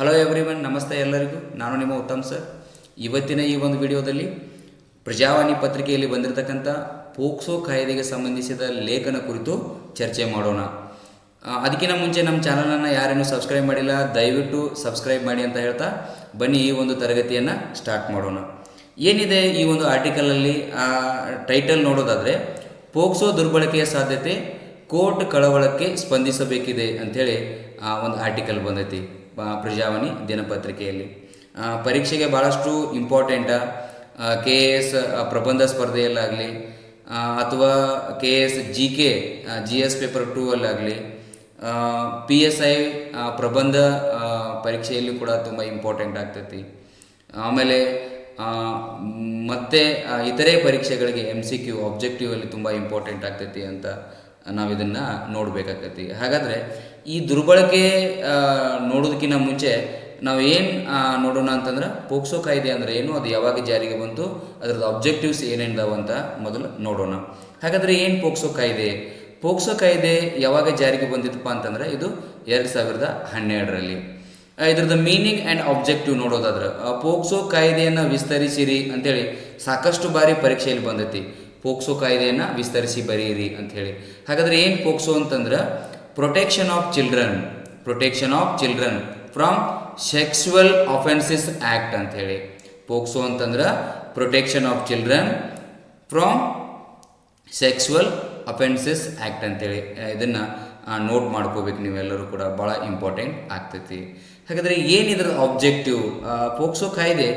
Hello everyone ನಮಸ್ತೆ ಎಲ್ಲರಿಗೂ. ನಾನು ನಿಮ್ಮ ಉತ್ತಮ್ ಸರ್ ಇವತ್ತಿನ ಈ ಒಂದು ವಿಡಿಯೋದಲ್ಲಿ ಪ್ರಜಾವಾಣಿ ಪತ್ರಿಕೆಯಲ್ಲಿ ಬಂದಿರತಕ್ಕಂಥ ಪೋಕ್ಸೋ ಕಾಯ್ದೆಗೆ ಸಂಬಂಧಿಸಿದ ಲೇಖನ ಕುರಿತು ಚರ್ಚೆ ಮಾಡೋಣ. ಅದಕ್ಕಿಂತ ಮುಂಚೆ ನಮ್ಮ ಚಾನಲನ್ನು ಯಾರೇನು ಸಬ್ಸ್ಕ್ರೈಬ್ ಮಾಡಿಲ್ಲ, ದಯವಿಟ್ಟು ಸಬ್ಸ್ಕ್ರೈಬ್ ಮಾಡಿ ಅಂತ ಹೇಳ್ತಾ ಬನ್ನಿ ಈ ಒಂದು ತರಗತಿಯನ್ನು ಸ್ಟಾರ್ಟ್ ಮಾಡೋಣ. ಏನಿದೆ ಈ ಒಂದು ಆರ್ಟಿಕಲಲ್ಲಿ ಟೈಟಲ್ ನೋಡೋದಾದರೆ, ಪೋಕ್ಸೋ ದುರ್ಬಳಕೆಯ ಸಾಧ್ಯತೆ ಕೋರ್ಟ್ ಕಳವಳಕ್ಕೆ ಸ್ಪಂದಿಸಬೇಕಿದೆ ಅಂಥೇಳಿ ಆ, ಒಂದು ಆರ್ಟಿಕಲ್ ಬಂದೈತಿ. ಪ್ರಜಾವಾಣಿ ದಿನಪತ್ರಿಕೆಯಲ್ಲಿ. ಪರೀಕ್ಷೆಗೆ ಭಾಳಷ್ಟು ಇಂಪಾರ್ಟೆಂಟ ಕೆ ಎ ಎಸ್ ಪ್ರಬಂಧ ಸ್ಪರ್ಧೆಯಲ್ಲಾಗಲಿ ಅಥವಾ K S G K G S paper two ಅಲ್ಲಾಗಲಿ P S I ಪ್ರಬಂಧ ಪರೀಕ್ಷೆಯಲ್ಲಿ ಕೂಡ ತುಂಬ ಇಂಪಾರ್ಟೆಂಟ್ ಆಗ್ತೈತಿ. ಆಮೇಲೆ ಮತ್ತೆ ಇತರೆ ಪರೀಕ್ಷೆಗಳಿಗೆ ಎಂ ಸಿ ಕ್ಯೂ ಆಬ್ಜೆಕ್ಟಿವ್ ಅಲ್ಲಿ ತುಂಬ ಇಂಪಾರ್ಟೆಂಟ್ ಆಗ್ತೈತಿ ಅಂತ ನಾವು ಇದನ್ನು ನೋಡಬೇಕಾಗ್ತೈತಿ. ಹಾಗಾದರೆ ಈ ದುರ್ಬಳಕೆ ನೋಡೋದಕ್ಕಿಂತ ಮುಂಚೆ ನಾವು ಏನು ನೋಡೋಣ ಅಂತಂದ್ರೆ ಪೋಕ್ಸೋ ಕಾಯ್ದೆ ಅಂದರೆ ಏನು, ಅದು ಯಾವಾಗ ಜಾರಿಗೆ ಬಂತು ಅದರದ್ದು ಅಬ್ಜೆಕ್ಟಿವ್ಸ್ ಏನೇನಿದಾವೆ ಅಂತ ಮೊದಲು ನೋಡೋಣ. ಹಾಗಾದರೆ ಏನು ಪೋಕ್ಸೋ ಕಾಯ್ದೆ? ಪೋಕ್ಸೋ ಕಾಯ್ದೆ ಯಾವಾಗ ಜಾರಿಗೆ ಬಂದಿತ್ತಪ್ಪ ಅಂತಂದ್ರೆ ಇದು ಎರಡು ಸಾವಿರದ ಹನ್ನೆರಡರಲ್ಲಿ. ಇದರದ್ದು ಮೀನಿಂಗ್ ಆ್ಯಂಡ್ ಆಬ್ಜೆಕ್ಟಿವ್ ನೋಡೋದಾದ್ರೆ ಪೋಕ್ಸೋ ಕಾಯ್ದೆಯನ್ನು ವಿಸ್ತರಿಸಿರಿ ಅಂತೇಳಿ ಸಾಕಷ್ಟು ಬಾರಿ ಪರೀಕ್ಷೆಯಲ್ಲಿ ಬಂದೈತಿ. ಪೋಕ್ಸೋ ಕಾಯ್ದೆಯನ್ನು ವಿಸ್ತರಿಸಿ ಬರೀರಿ ಅಂಥೇಳಿ ಹಾಗಾದ್ರೆ ಏನು ಪೋಕ್ಸೋ ಅಂತಂದ್ರೆ protection of children protection of children from sexual offences act ಹೇಳಿ. ಪೋಕ್ಸೋ ಅಂತಂದ್ರೆ protection of children from sexual offences act ಅಂತೇಳಿ ಇದನ್ನು ನೋಟ್ ಮಾಡ್ಕೋಬೇಕು ನೀವೆಲ್ಲರೂ ಕೂಡ ಭಾಳ ಇಂಪಾರ್ಟೆಂಟ್ ಆಗ್ತೈತಿ. ಹಾಗಾದರೆ ಏನಿದ್ರ ಆಬ್ಜೆಕ್ಟಿವ್ ಪೋಕ್ಸೋ ಕಾಯ್ದೆ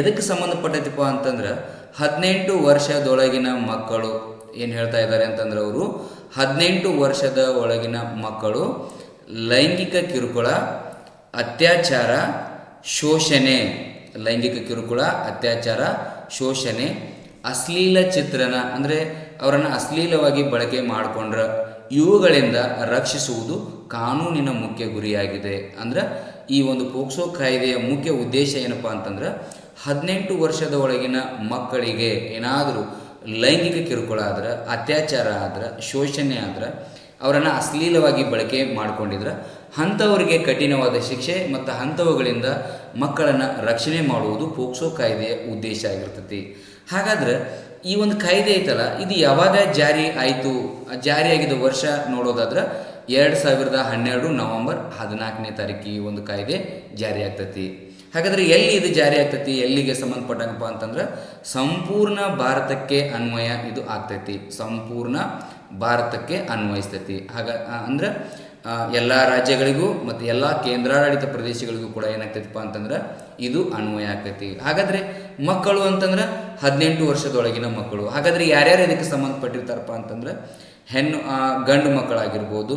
ಎದಕ್ಕೆ ಸಂಬಂಧಪಟ್ಟೈತಿಪ್ಪ ಅಂತಂದ್ರೆ ಹದಿನೆಂಟು ವರ್ಷದೊಳಗಿನ ಮಕ್ಕಳು ಏನು ಹೇಳ್ತಾ ಇದ್ದಾರೆ ಅಂತಂದ್ರೆ ಅವರು ಹದಿನೆಂಟು ವರ್ಷದ ಒಳಗಿನ ಮಕ್ಕಳು ಲೈಂಗಿಕ ಕಿರುಕುಳ, ಅತ್ಯಾಚಾರ, ಶೋಷಣೆ. ಲೈಂಗಿಕ ಕಿರುಕುಳ, ಅತ್ಯಾಚಾರ, ಶೋಷಣೆ. ಅಶ್ಲೀಲ ಚಿತ್ರಣ ಅಂದರೆ ಅವರನ್ನು ಅಶ್ಲೀಲವಾಗಿ ಬಳಕೆ ಮಾಡಿಕೊಂಡ್ರ ಇವುಗಳಿಂದ ರಕ್ಷಿಸುವುದು ಕಾನೂನಿನ ಮುಖ್ಯ ಗುರಿಯಾಗಿದೆ. ಅಂದ್ರೆ ಈ ಒಂದು ಪೋಕ್ಸೋ ಕಾಯ್ದೆಯ ಮುಖ್ಯ ಉದ್ದೇಶ ಏನಪ್ಪ ಅಂತಂದ್ರೆ ಹದಿನೆಂಟು ವರ್ಷದ ಒಳಗಿನ ಮಕ್ಕಳಿಗೆ ಏನಾದರೂ ಲೈಂಗಿಕ ಕಿರುಕುಳ ಆದ್ರೆ, ಅತ್ಯಾಚಾರ ಆದ್ರೆ, ಶೋಷಣೆ ಆದ್ರೆ, ಅವರನ್ನು ಅಶ್ಲೀಲವಾಗಿ ಬಳಕೆ ಮಾಡಿಕೊಂಡಿದ್ರೆ, ಅಂಥವರಿಗೆ ಕಠಿಣವಾದ ಶಿಕ್ಷೆ ಮತ್ತು ಅಂಥವುಗಳಿಂದ ಮಕ್ಕಳನ್ನು ರಕ್ಷಣೆ ಮಾಡುವುದು ಪೋಕ್ಸೋ ಕಾಯ್ದೆಯ ಉದ್ದೇಶ ಆಗಿರ್ತೈತಿ. ಹಾಗಾದ್ರೆ ಈ ಒಂದು ಕಾಯ್ದೆ ಐತಲ್ಲ, ಇದು ಯಾವಾಗ ಜಾರಿ ಆಯಿತು ಜಾರಿಯಾಗಿದ್ದ ವರ್ಷ ನೋಡೋದಾದ್ರೆ ಎರಡು ಸಾವಿರದ ಹನ್ನೆರಡು ನವಂಬರ್ ಹದಿನಾಲ್ಕನೇ ತಾರೀಕು ಈ ಒಂದು ಕಾಯ್ದೆ ಜಾರಿ ಆಗ್ತೈತಿ. ಹಾಗಾದ್ರೆ ಎಲ್ಲಿ ಇದು ಜಾರಿ ಆಗ್ತೈತಿ, ಎಲ್ಲಿಗೆ ಸಂಬಂಧಪಟ್ಟಂಗಪ್ಪ ಅಂತಂದ್ರೆ ಸಂಪೂರ್ಣ ಭಾರತಕ್ಕೆ ಅನ್ವಯ ಇದು ಆಗ್ತೈತಿ. ಸಂಪೂರ್ಣ ಭಾರತಕ್ಕೆ ಅನ್ವಯಿಸ್ತೈತಿ. ಹಾಗ ಅಂದ್ರೆ ಎಲ್ಲ ರಾಜ್ಯಗಳಿಗೂ ಮತ್ತು ಎಲ್ಲ ಕೇಂದ್ರಾಡಳಿತ ಪ್ರದೇಶಗಳಿಗೂ ಕೂಡ ಏನಾಗ್ತೈತಿಪ್ಪ ಅಂತಂದ್ರೆ ಇದು ಅನ್ವಯ ಆಗ್ತೈತಿ. ಹಾಗಾದ್ರೆ ಮಕ್ಕಳು ಅಂತಂದ್ರೆ ಹದಿನೆಂಟು ವರ್ಷದೊಳಗಿನ ಮಕ್ಕಳು. ಹಾಗಾದ್ರೆ ಯಾರ್ಯಾರು ಇದಕ್ಕೆ ಸಂಬಂಧಪಟ್ಟಿರ್ತಾರಪ್ಪ ಅಂತಂದ್ರೆ ಹೆಣ್ಣು ಗಂಡು ಮಕ್ಕಳಾಗಿರ್ಬೋದು,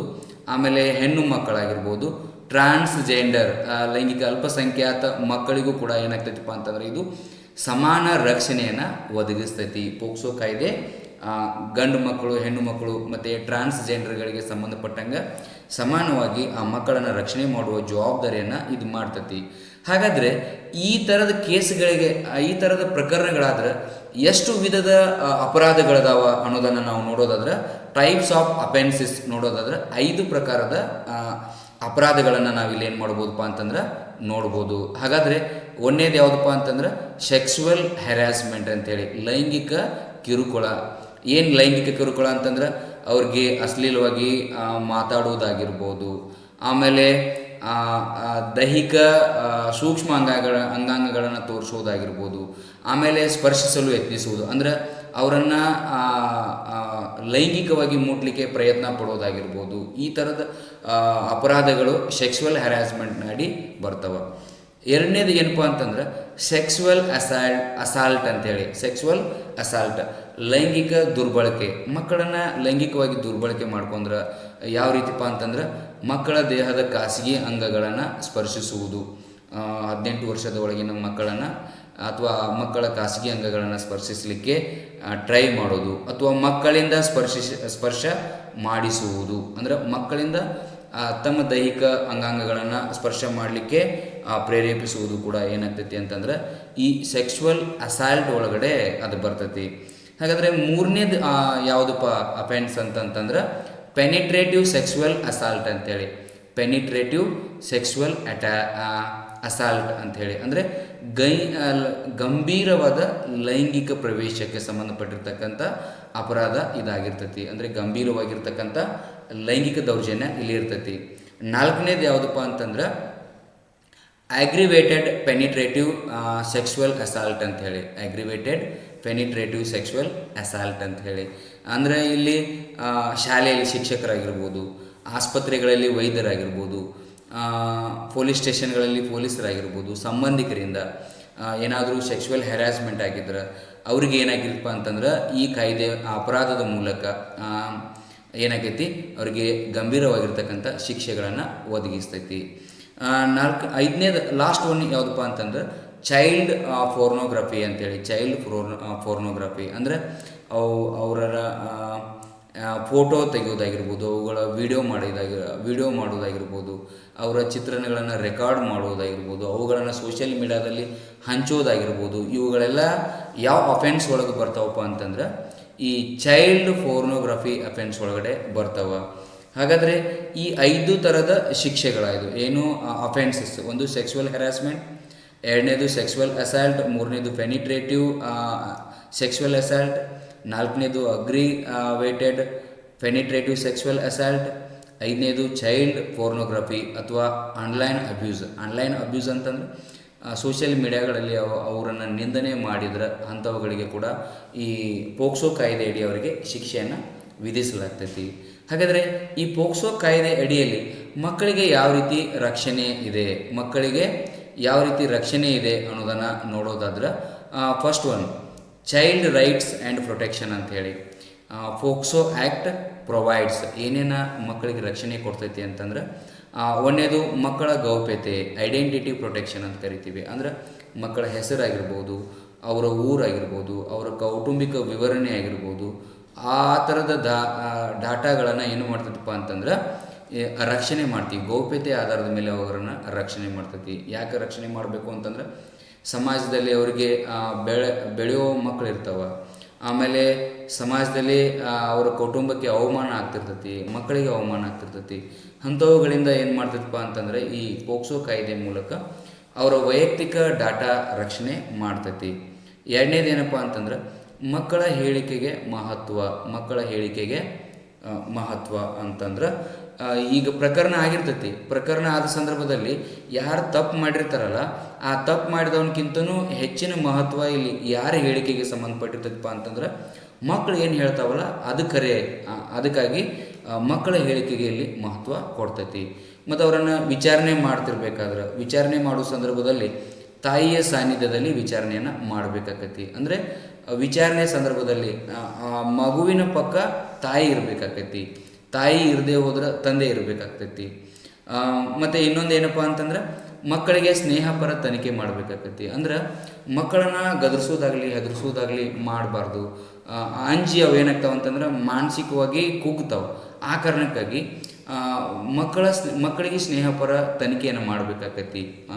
ಆಮೇಲೆ ಹೆಣ್ಣು ಮಕ್ಕಳಾಗಿರ್ಬೋದು ಟ್ರಾನ್ಸ್ಜೆಂಡರ್ ಲೈಂಗಿಕ ಅಲ್ಪಸಂಖ್ಯಾತ ಮಕ್ಕಳಿಗೂ ಕೂಡ ಏನಾಗ್ತೈತಿಪ್ಪ ಅಂತಂದ್ರೆ ಇದು ಸಮಾನ ರಕ್ಷಣೆಯನ್ನು ಒದಗಿಸ್ತೈತಿ. ಪೋಕ್ಸೋ ಕಾಯ್ದೆ ಗಂಡು ಮಕ್ಕಳು, ಹೆಣ್ಣು ಮಕ್ಕಳು ಮತ್ತು ಟ್ರಾನ್ಸ್ಜೆಂಡರ್ಗಳಿಗೆ ಸಂಬಂಧಪಟ್ಟಂಗೆ ಸಮಾನವಾಗಿ ಆ ಮಕ್ಕಳನ್ನು ರಕ್ಷಣೆ ಮಾಡುವ ಜವಾಬ್ದಾರಿಯನ್ನು ಇದು ಮಾಡ್ತೈತಿ. ಹಾಗಾದರೆ ಈ ಥರದ ಕೇಸ್ಗಳಿಗೆ, ಈ ಥರದ ಪ್ರಕರಣಗಳಾದ್ರೆ ಎಷ್ಟು ವಿಧದ ಅಪರಾಧಗಳದಾವ ಅನ್ನೋದನ್ನು ನಾವು ನೋಡೋದಾದ್ರೆ ಟೈಪ್ಸ್ ಆಫ್ ಅಪೆನ್ಸಿಸ್ ನೋಡೋದಾದ್ರೆ ಐದು ಪ್ರಕಾರದ ಅಪರಾಧಗಳನ್ನು ನಾವಿಲ್ಲಿ ಏನು ಮಾಡ್ಬೋದಪ್ಪ ಅಂತಂದ್ರೆ ನೋಡ್ಬೋದು. ಹಾಗಾದರೆ ಒಂದೇದು ಯಾವುದಪ್ಪ ಅಂತಂದ್ರೆ ಸೆಕ್ಸುವಲ್ ಹೆರಾಸ್ಮೆಂಟ್ ಅಂತೇಳಿ, ಲೈಂಗಿಕ ಕಿರುಕುಳ. ಏನು ಲೈಂಗಿಕ ಕಿರುಕುಳ ಅಂತಂದ್ರೆ ಅವ್ರಿಗೆ ಅಶ್ಲೀಲವಾಗಿ ಮಾತಾಡೋದಾಗಿರ್ಬೋದು. ಆಮೇಲೆ ದೈಹಿಕ ಸೂಕ್ಷ್ಮ ಅಂಗಗಳ ಅಂಗಾಂಗಗಳನ್ನು ತೋರಿಸೋದಾಗಿರ್ಬೋದು. ಆಮೇಲೆ ಸ್ಪರ್ಶಿಸಲು ಯತ್ನಿಸುವುದು. ಅಂದರೆ ಅವರನ್ನು ಲೈಂಗಿಕವಾಗಿ ಮುಟ್ಲಿಕ್ಕೆ ಪ್ರಯತ್ನ ಪಡೋದಾಗಿರ್ಬೋದು ಈ ಥರದ ಅಪರಾಧಗಳು ಸೆಕ್ಸುವಲ್ ಹ್ಯಾರಾಸ್ಮೆಂಟ್ನ ಅಡಿ ಬರ್ತವೆ. ಎರಡನೇದು ಏನಪ್ಪ ಅಂತಂದ್ರೆ ಸೆಕ್ಸುವಲ್ ಅಸಾಲ್ಟ್ ಅಸಾಲ್ಟ್ ಅಂತೇಳಿ. ಸೆಕ್ಸುವಲ್ ಅಸಾಲ್ಟ್ ಲೈಂಗಿಕ ದುರ್ಬಳಕೆ. ಮಕ್ಕಳನ್ನು ಲೈಂಗಿಕವಾಗಿ ದುರ್ಬಳಕೆ ಮಾಡ್ಕೊಂಡ್ರೆ ಯಾವ ರೀತಿಪ್ಪ ಅಂತಂದ್ರೆ, ಮಕ್ಕಳ ದೇಹದ ಖಾಸಗಿ ಅಂಗಗಳನ್ನು ಸ್ಪರ್ಶಿಸುವುದು. ಹದಿನೆಂಟು ವರ್ಷದ ಒಳಗಿನ ಮಕ್ಕಳನ್ನು ಅಥವಾ ಮಕ್ಕಳ ಖಾಸಗಿ ಅಂಗಗಳನ್ನು ಸ್ಪರ್ಶಿಸಲಿಕ್ಕೆ ಟ್ರೈ ಮಾಡೋದು ಅಥವಾ ಮಕ್ಕಳಿಂದ ಸ್ಪರ್ಶಿಸ ಸ್ಪರ್ಶ ಮಾಡಿಸುವುದು. ಅಂದರೆ ಮಕ್ಕಳಿಂದ ತಮ್ಮ ದೈಹಿಕ ಅಂಗಾಂಗಗಳನ್ನು ಸ್ಪರ್ಶ ಮಾಡಲಿಕ್ಕೆ ಪ್ರೇರೇಪಿಸುವುದು ಕೂಡ ಏನಾಗ್ತೈತಿ ಅಂತಂದ್ರೆ, ಈ ಸೆಕ್ಸುವಲ್ ಅಸಾಲ್ಟ್ ಒಳಗಡೆ ಅದು ಬರ್ತೈತಿ. ಹಾಗಾದರೆ ಮೂರನೇದು ಯಾವುದಪ್ಪ ಅಫೆನ್ಸ್ ಅಂತಂತಂದ್ರೆ ಪೆನಿಟ್ರೇಟಿವ್ ಸೆಕ್ಸುವಲ್ ಅಸಾಲ್ಟ್ ಅಂತೇಳಿ. ಪೆನಿಟ್ರೇಟಿವ್ ಸೆಕ್ಸುವಲ್ ಅಟ್ಯಾ ಅಸಾಲ್ಟ್ ಅಂಥೇಳಿ ಅಂದರೆ ಗೈ ಗಂಭೀರವಾದ ಲೈಂಗಿಕ ಪ್ರವೇಶಕ್ಕೆ ಸಂಬಂಧಪಟ್ಟಿರ್ತಕ್ಕಂಥ ಅಪರಾಧ ಇದಾಗಿರ್ತೈತಿ. ಅಂದರೆ ಗಂಭೀರವಾಗಿರ್ತಕ್ಕಂಥ ಲೈಂಗಿಕ ದೌರ್ಜನ್ಯ ಇಲ್ಲಿ ಇರ್ತೈತಿ. ನಾಲ್ಕನೇದು ಯಾವುದಪ್ಪ ಅಂತಂದ್ರೆ ಅಗ್ರಿವೇಟೆಡ್ ಪೆನಿಟ್ರೇಟಿವ್ ಸೆಕ್ಸುವಲ್ ಅಸಾಲ್ಟ್ ಅಂತ ಹೇಳಿ. ಅಗ್ರಿವೇಟೆಡ್ ಪೆನಿಟ್ರೇಟಿವ್ ಸೆಕ್ಸುವಲ್ ಅಸಾಲ್ಟ್ ಅಂತ ಹೇಳಿ. ಅಂದರೆ ಇಲ್ಲಿ ಶಾಲೆಯಲ್ಲಿ ಶಿಕ್ಷಕರಾಗಿರ್ಬೋದು, ಆಸ್ಪತ್ರೆಗಳಲ್ಲಿ ವೈದ್ಯರಾಗಿರ್ಬೋದು ಪೊಲೀಸ್ ಸ್ಟೇಷನ್ಗಳಲ್ಲಿ ಪೊಲೀಸರಾಗಿರ್ಬೋದು, ಸಂಬಂಧಿಕರಿಂದ ಏನಾದರೂ ಸೆಕ್ಷುವಲ್ ಹೆರಾಸ್ಮೆಂಟ್ ಆಗಿದ್ರೆ ಅವ್ರಿಗೆ ಏನಾಗಿರಪ್ಪ ಅಂತಂದ್ರೆ ಈ ಕಾಯ್ದೆ ಅಪರಾಧದ ಮೂಲಕ ಏನಾಗೈತಿ, ಅವರಿಗೆ ಗಂಭೀರವಾಗಿರ್ತಕ್ಕಂಥ ಶಿಕ್ಷೆಗಳನ್ನು ಒದಗಿಸ್ತೈತಿ. ನಾಲ್ಕು, ಐದನೇದು ಲಾಸ್ಟ್ ಒನ್ ಯಾವುದಪ್ಪ ಅಂತಂದ್ರೆ ಚೈಲ್ಡ್ ಫೋರ್ನೋಗ್ರಫಿ ಅಂತೇಳಿ ಚೈಲ್ಡ್ ಫೋರ್ನೋ ಫೋರ್ನೋಗ್ರಫಿ ಅಂದರೆ ಅವು ಅವರ ಫೋಟೋ ತೆಗೆಯೋದಾಗಿರ್ಬೋದು ಅವುಗಳ ವಿಡಿಯೋ ಮಾಡಿದಾಗಿ ವಿಡಿಯೋ ಮಾಡೋದಾಗಿರ್ಬೋದು ಅವರ ಚಿತ್ರಣಗಳನ್ನು ರೆಕಾರ್ಡ್ ಮಾಡೋದಾಗಿರ್ಬೋದು ಅವುಗಳನ್ನು ಸೋಷಿಯಲ್ ಮೀಡಿಯಾದಲ್ಲಿ ಹಂಚೋದಾಗಿರ್ಬೋದು ಇವುಗಳೆಲ್ಲ ಯಾವ ಅಫೆನ್ಸ್ ಒಳಗೆ ಬರ್ತಾವಪ್ಪ ಅಂತಂದ್ರೆ ಈ ಚೈಲ್ಡ್ ಫೋರ್ನೋಗ್ರಫಿ ಅಫೆನ್ಸ್ ಒಳಗಡೆ ಬರ್ತಾವ. ಹಾಗಾದರೆ ಈ ಐದು ಥರದ ಶಿಕ್ಷೆಗಳಾಯಿತು ಏನು ಅಫೆನ್ಸಸ್ ಒಂದು ಸೆಕ್ಸುವಲ್ ಹೆರಾಸ್ಮೆಂಟ್ ಎರಡನೇದು ಸೆಕ್ಸುವಲ್ ಅಸಾಲ್ಟ್ ಮೂರನೇದು ಪೆನಿಟ್ರೇಟಿವ್ ಸೆಕ್ಸುವಲ್ ಅಸಾಲ್ಟ್ ನಾಲ್ಕನೇದು aggravated penetrative sexual assault ಐದನೇದು ಚೈಲ್ಡ್ ಫೋರ್ನೋಗ್ರಫಿ ಅಥವಾ ಆನ್ಲೈನ್ ಅಬ್ಯೂಸ್ ಆನ್ಲೈನ್ ಅಬ್ಯೂಸ್ ಅಂತಂದರೆ ಸೋಷಿಯಲ್ ಮೀಡಿಯಾಗಳಲ್ಲಿ ಅವ, ಅವರನ್ನು ನಿಂದನೆ ಮಾಡಿದ್ರೆ ಅಂಥವುಗಳಿಗೆ ಕೂಡ ಈ ಪೋಕ್ಸೋ ಕಾಯ್ದೆ ಅಡಿ ಅವರಿಗೆ ಶಿಕ್ಷೆಯನ್ನು ವಿಧಿಸಲಾಗ್ತೈತಿ. ಹಾಗಾದರೆ ಈ ಪೋಕ್ಸೋ ಕಾಯ್ದೆ ಅಡಿಯಲ್ಲಿ ಮಕ್ಕಳಿಗೆ ಯಾವ ರೀತಿ ರಕ್ಷಣೆ ಇದೆ? ಮಕ್ಕಳಿಗೆ ಯಾವ ರೀತಿ ರಕ್ಷಣೆ ಇದೆ ಅನ್ನೋದನ್ನು ನೋಡೋದಾದ್ರೆ first one child rights and protection ಅಂಥೇಳಿ ಫೋಕ್ಸೋ ಆ್ಯಕ್ಟ್ ಪ್ರೊವೈಡ್ಸ್ ಏನೇನ ಮಕ್ಕಳಿಗೆ ರಕ್ಷಣೆ ಕೊಡ್ತೈತಿ ಅಂತಂದ್ರೆ ಒಂದೇದು ಮಕ್ಕಳ ಗೌಪ್ಯತೆ ಐಡೆಂಟಿಟಿ ಪ್ರೊಟೆಕ್ಷನ್ ಅಂತ ಕರಿತೀವಿ. ಅಂದ್ರೆ ಮಕ್ಕಳ ಹೆಸರಾಗಿರ್ಬೋದು, ಅವರ ಊರಾಗಿರ್ಬೋದು, ಅವರ ಕೌಟುಂಬಿಕ ವಿವರಣೆ ಆಗಿರ್ಬೋದು, ಆ ಥರದ ದಾ ಡಾಟಾಗಳನ್ನು ಏನು ಮಾಡ್ತೈತಪ್ಪ ಅಂತಂದ್ರೆ ರಕ್ಷಣೆ ಮಾಡ್ತೀವಿ. ಗೌಪ್ಯತೆ ಆಧಾರದ ಮೇಲೆ ಅವರನ್ನು ರಕ್ಷಣೆ ಮಾಡ್ತೈತಿ. ಯಾಕೆ ರಕ್ಷಣೆ ಮಾಡಬೇಕು ಅಂತಂದ್ರೆ ಸಮಾಜದಲ್ಲಿ ಅವರಿಗೆ ಬೆಳೆ ಬೆಳೆಯೋ ಮಕ್ಕಳು ಇರ್ತಾವ. ಆಮೇಲೆ ಸಮಾಜದಲ್ಲಿ ಅವರ ಕುಟುಂಬಕ್ಕೆ ಅವಮಾನ ಆಗ್ತಿರ್ತೈತಿ, ಮಕ್ಕಳಿಗೆ ಅವಮಾನ ಆಗ್ತಿರ್ತೈತಿ. ಅಂಥವುಗಳಿಂದ ಏನು ಮಾಡ್ತಿರ್ಪ ಅಂತಂದರೆ, ಈ ಪೋಕ್ಸೋ ಕಾಯ್ದೆ ಮೂಲಕ ಅವರ ವೈಯಕ್ತಿಕ ಡಾಟಾ ರಕ್ಷಣೆ ಮಾಡ್ತೈತಿ. ಎರಡನೇದು ಏನಪ್ಪ ಅಂತಂದ್ರೆ, ಮಕ್ಕಳ ಹೇಳಿಕೆಗೆ ಮಹತ್ವ, ಮಕ್ಕಳ ಹೇಳಿಕೆಗೆ ಮಹತ್ವ ಅಂತಂದ್ರೆ ಈಗ ಪ್ರಕರಣ ಆಗಿರ್ತೈತಿ. ಪ್ರಕರಣ ಆದ ಸಂದರ್ಭದಲ್ಲಿ ಯಾರು ತಪ್ಪು ಮಾಡಿರ್ತಾರಲ್ಲ ಆ ತಪ್ಪು ಮಾಡಿದವನಕ್ಕಿಂತನೂ ಹೆಚ್ಚಿನ ಮಹತ್ವ ಇಲ್ಲಿ ಯಾರ ಹೇಳಿಕೆಗೆ ಸಂಬಂಧಪಟ್ಟಿರ್ತದಪ್ಪ ಅಂತಂದ್ರೆ ಮಕ್ಕಳು ಏನು ಹೇಳ್ತಾವಲ್ಲ ಅದು ಕರೆ ಅದಕ್ಕಾಗಿ ಮಕ್ಕಳ ಹೇಳಿಕೆಗೆ ಇಲ್ಲಿ ಮಹತ್ವ ಕೊಡ್ತೈತಿ. ಮತ್ತು ಅವರನ್ನು ವಿಚಾರಣೆ ಮಾಡ್ತಿರ್ಬೇಕಾದ್ರೆ, ವಿಚಾರಣೆ ಮಾಡುವ ಸಂದರ್ಭದಲ್ಲಿ ತಾಯಿಯ ಸಾನ್ನಿಧ್ಯದಲ್ಲಿ ವಿಚಾರಣೆಯನ್ನು ಮಾಡಬೇಕಾಕತಿ. ಅಂದರೆ, ವಿಚಾರಣೆ ಸಂದರ್ಭದಲ್ಲಿ ಮಗುವಿನ ಪಕ್ಕ ತಾಯಿ ಇರಬೇಕಾಕತಿ. ತಾಯಿ ಇರದೇ ಹೋದ್ರೆ ತಂದೆ ಇರಬೇಕಾಗ್ತೈತಿ ಮತ್ತು ಇನ್ನೊಂದು ಏನಪ್ಪ ಅಂತಂದ್ರೆ ಮಕ್ಕಳಿಗೆ ಸ್ನೇಹಪರ ತನಿಖೆ ಮಾಡಬೇಕಾಗತ್ತೆ ಅಂದ್ರೆ ಮಕ್ಕಳನ್ನ ಗದರಿಸೋದಾಗಲಿ, ಹೆದರಿಸೋದಾಗಲಿ ಮಾಡಬಾರ್ದು. ಅಂಜಿ ಅವು ಏನಾಗ್ತಾವ ಅಂತಂದ್ರೆ ಮಾನಸಿಕವಾಗಿ ಕುಗ್ತಾವೆ. ಆ ಕಾರಣಕ್ಕಾಗಿ ಮಕ್ಕಳ ಮಕ್ಕಳಿಗೆ ಸ್ನೇಹಪರ ತನಿಖೆಯನ್ನು ಮಾಡಬೇಕಾಗತ್ತಿ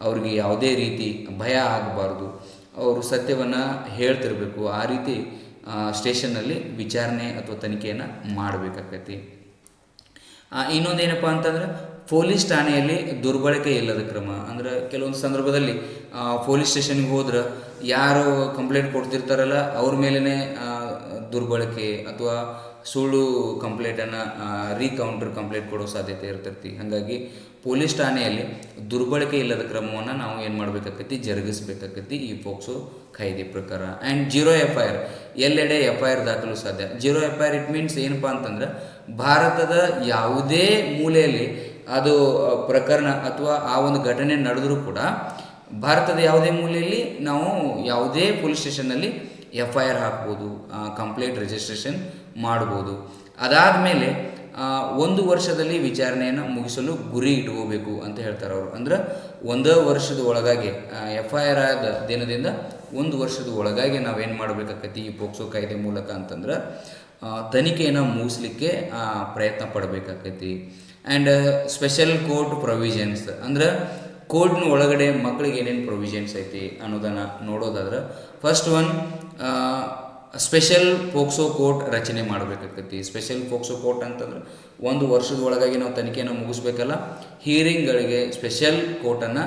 ಅವ್ರಿಗೆ ಯಾವುದೇ ರೀತಿ ಭಯ ಆಗಬಾರ್ದು. ಅವರು ಸತ್ಯವನ್ನು ಹೇಳ್ತಿರ್ಬೇಕು. ಆ ರೀತಿ ಸ್ಟೇಷನ್ನಲ್ಲಿ ವಿಚಾರಣೆ ಅಥವಾ ತನಿಖೆಯನ್ನು ಮಾಡಬೇಕಾಗತ್ತಿ ಇನ್ನೊಂದೇನಪ್ಪ ಅಂತಂದ್ರೆ ಪೊಲೀಸ್ ಠಾಣೆಯಲ್ಲಿ ದುರ್ಬಳಕೆ ಇಲ್ಲದ ಕ್ರಮ. ಅಂದ್ರೆ ಕೆಲವೊಂದು ಸಂದರ್ಭದಲ್ಲಿ ಪೊಲೀಸ್ ಸ್ಟೇಷನ್ಗೆ ಹೋದ್ರೆ ಯಾರು ಕಂಪ್ಲೇಂಟ್ ಕೊಡ್ತಿರ್ತಾರಲ್ಲ, ಅವ್ರ ಮೇಲೇ ದುರ್ಬಳಕೆ ಅಥವಾ ಸುಳ್ಳು ಕಂಪ್ಲೇಂಟನ್ನು ರೀಕೌಂಟರ್ ಕಂಪ್ಲೇಂಟ್ ಕೊಡೋ ಸಾಧ್ಯತೆ ಇರ್ತೈತಿ. ಹಾಗಾಗಿ ಪೊಲೀಸ್ ಠಾಣೆಯಲ್ಲಿ ದುರ್ಬಳಕೆ ಇಲ್ಲದ ಕ್ರಮವನ್ನು ನಾವು ಏನು ಮಾಡಬೇಕಾಗತ್ತಿ ಜರುಗಿಸ್ಬೇಕಾಕತಿ ಈ ಪೋಕ್ಸೋ ಕಾಯ್ದೆ ಪ್ರಕಾರ. And zero F I R ಎಲ್ಲೆಡೆ ಎಫ್ ಐ ಆರ್ ದಾಖಲು ಸಾಧ್ಯ. Zero F I R it means ಏನಪ್ಪ ಅಂತಂದ್ರೆ, ಭಾರತದ ಯಾವುದೇ ಮೂಲೆಯಲ್ಲಿ ಅದು ಪ್ರಕರಣ ಅಥವಾ ಆ ಒಂದು ಘಟನೆ ನಡೆದರೂ ಕೂಡ ಭಾರತದ ಯಾವುದೇ ಮೂಲೆಯಲ್ಲಿ ನಾವು ಯಾವುದೇ ಪೊಲೀಸ್ ಸ್ಟೇಷನ್ನಲ್ಲಿ ಎಫ್ ಐ ಆರ್ ಹಾಕ್ಬೋದು ಕಂಪ್ಲೇಂಟ್ ರಿಜಿಸ್ಟ್ರೇಷನ್ ಮಾಡ್ಬೋದು. ಅದಾದ ಮೇಲೆ ಒಂದು ವರ್ಷದಲ್ಲಿ ವಿಚಾರಣೆಯನ್ನು ಮುಗಿಸಲು ಗುರಿ ಇಟ್ಕೋಬೇಕು ಅಂತ ಹೇಳ್ತಾರೆ ಅವರು. ಅಂದ್ರೆ ಒಂದೇ ವರ್ಷದ ಒಳಗಾಗಿ ಎಫ್ ಐ ಆರ್ ಆದ ದಿನದಿಂದ ಒಂದು ವರ್ಷದ ಒಳಗಾಗಿ ನಾವೇನು ಮಾಡಬೇಕಾಕತಿ ಈ ಪೋಕ್ಸೋ ಕಾಯ್ದೆ ಮೂಲಕ ಅಂತಂದ್ರೆ ತನಿಖೆಯನ್ನು ಮುಗಿಸ್ಲಿಕ್ಕೆ ಪ್ರಯತ್ನ ಪಡಬೇಕಾಕೈತಿ. ಆ್ಯಂಡ್ ಸ್ಪೆಷಲ್ ಕೋರ್ಟ್ ಪ್ರೊವಿಷನ್ಸ್ ಅಂದ್ರೆ ಕೋರ್ಟ್ನ ಒಳಗಡೆ ಮಕ್ಕಳಿಗೆ ಏನೇನು ಪ್ರೊವಿಷನ್ಸ್ ಐತಿ ಅನ್ನೋದನ್ನು ನೋಡೋದಾದ್ರೆ first one special POCSO court ರಚನೆ ಮಾಡಬೇಕಾಗ್ತೈತಿ. ಸ್ಪೆಷಲ್ ಪೋಕ್ಸೋ ಕೋರ್ಟ್ ಅಂತಂದ್ರೆ, ಒಂದು ವರ್ಷದ ಒಳಗಾಗಿ ನಾವು ತನಿಖೆಯನ್ನು ಮುಗಿಸ್ಬೇಕಲ್ಲ ಹಿಯರಿಂಗ್ಗಳಿಗೆ ಸ್ಪೆಷಲ್ ಕೋರ್ಟನ್ನು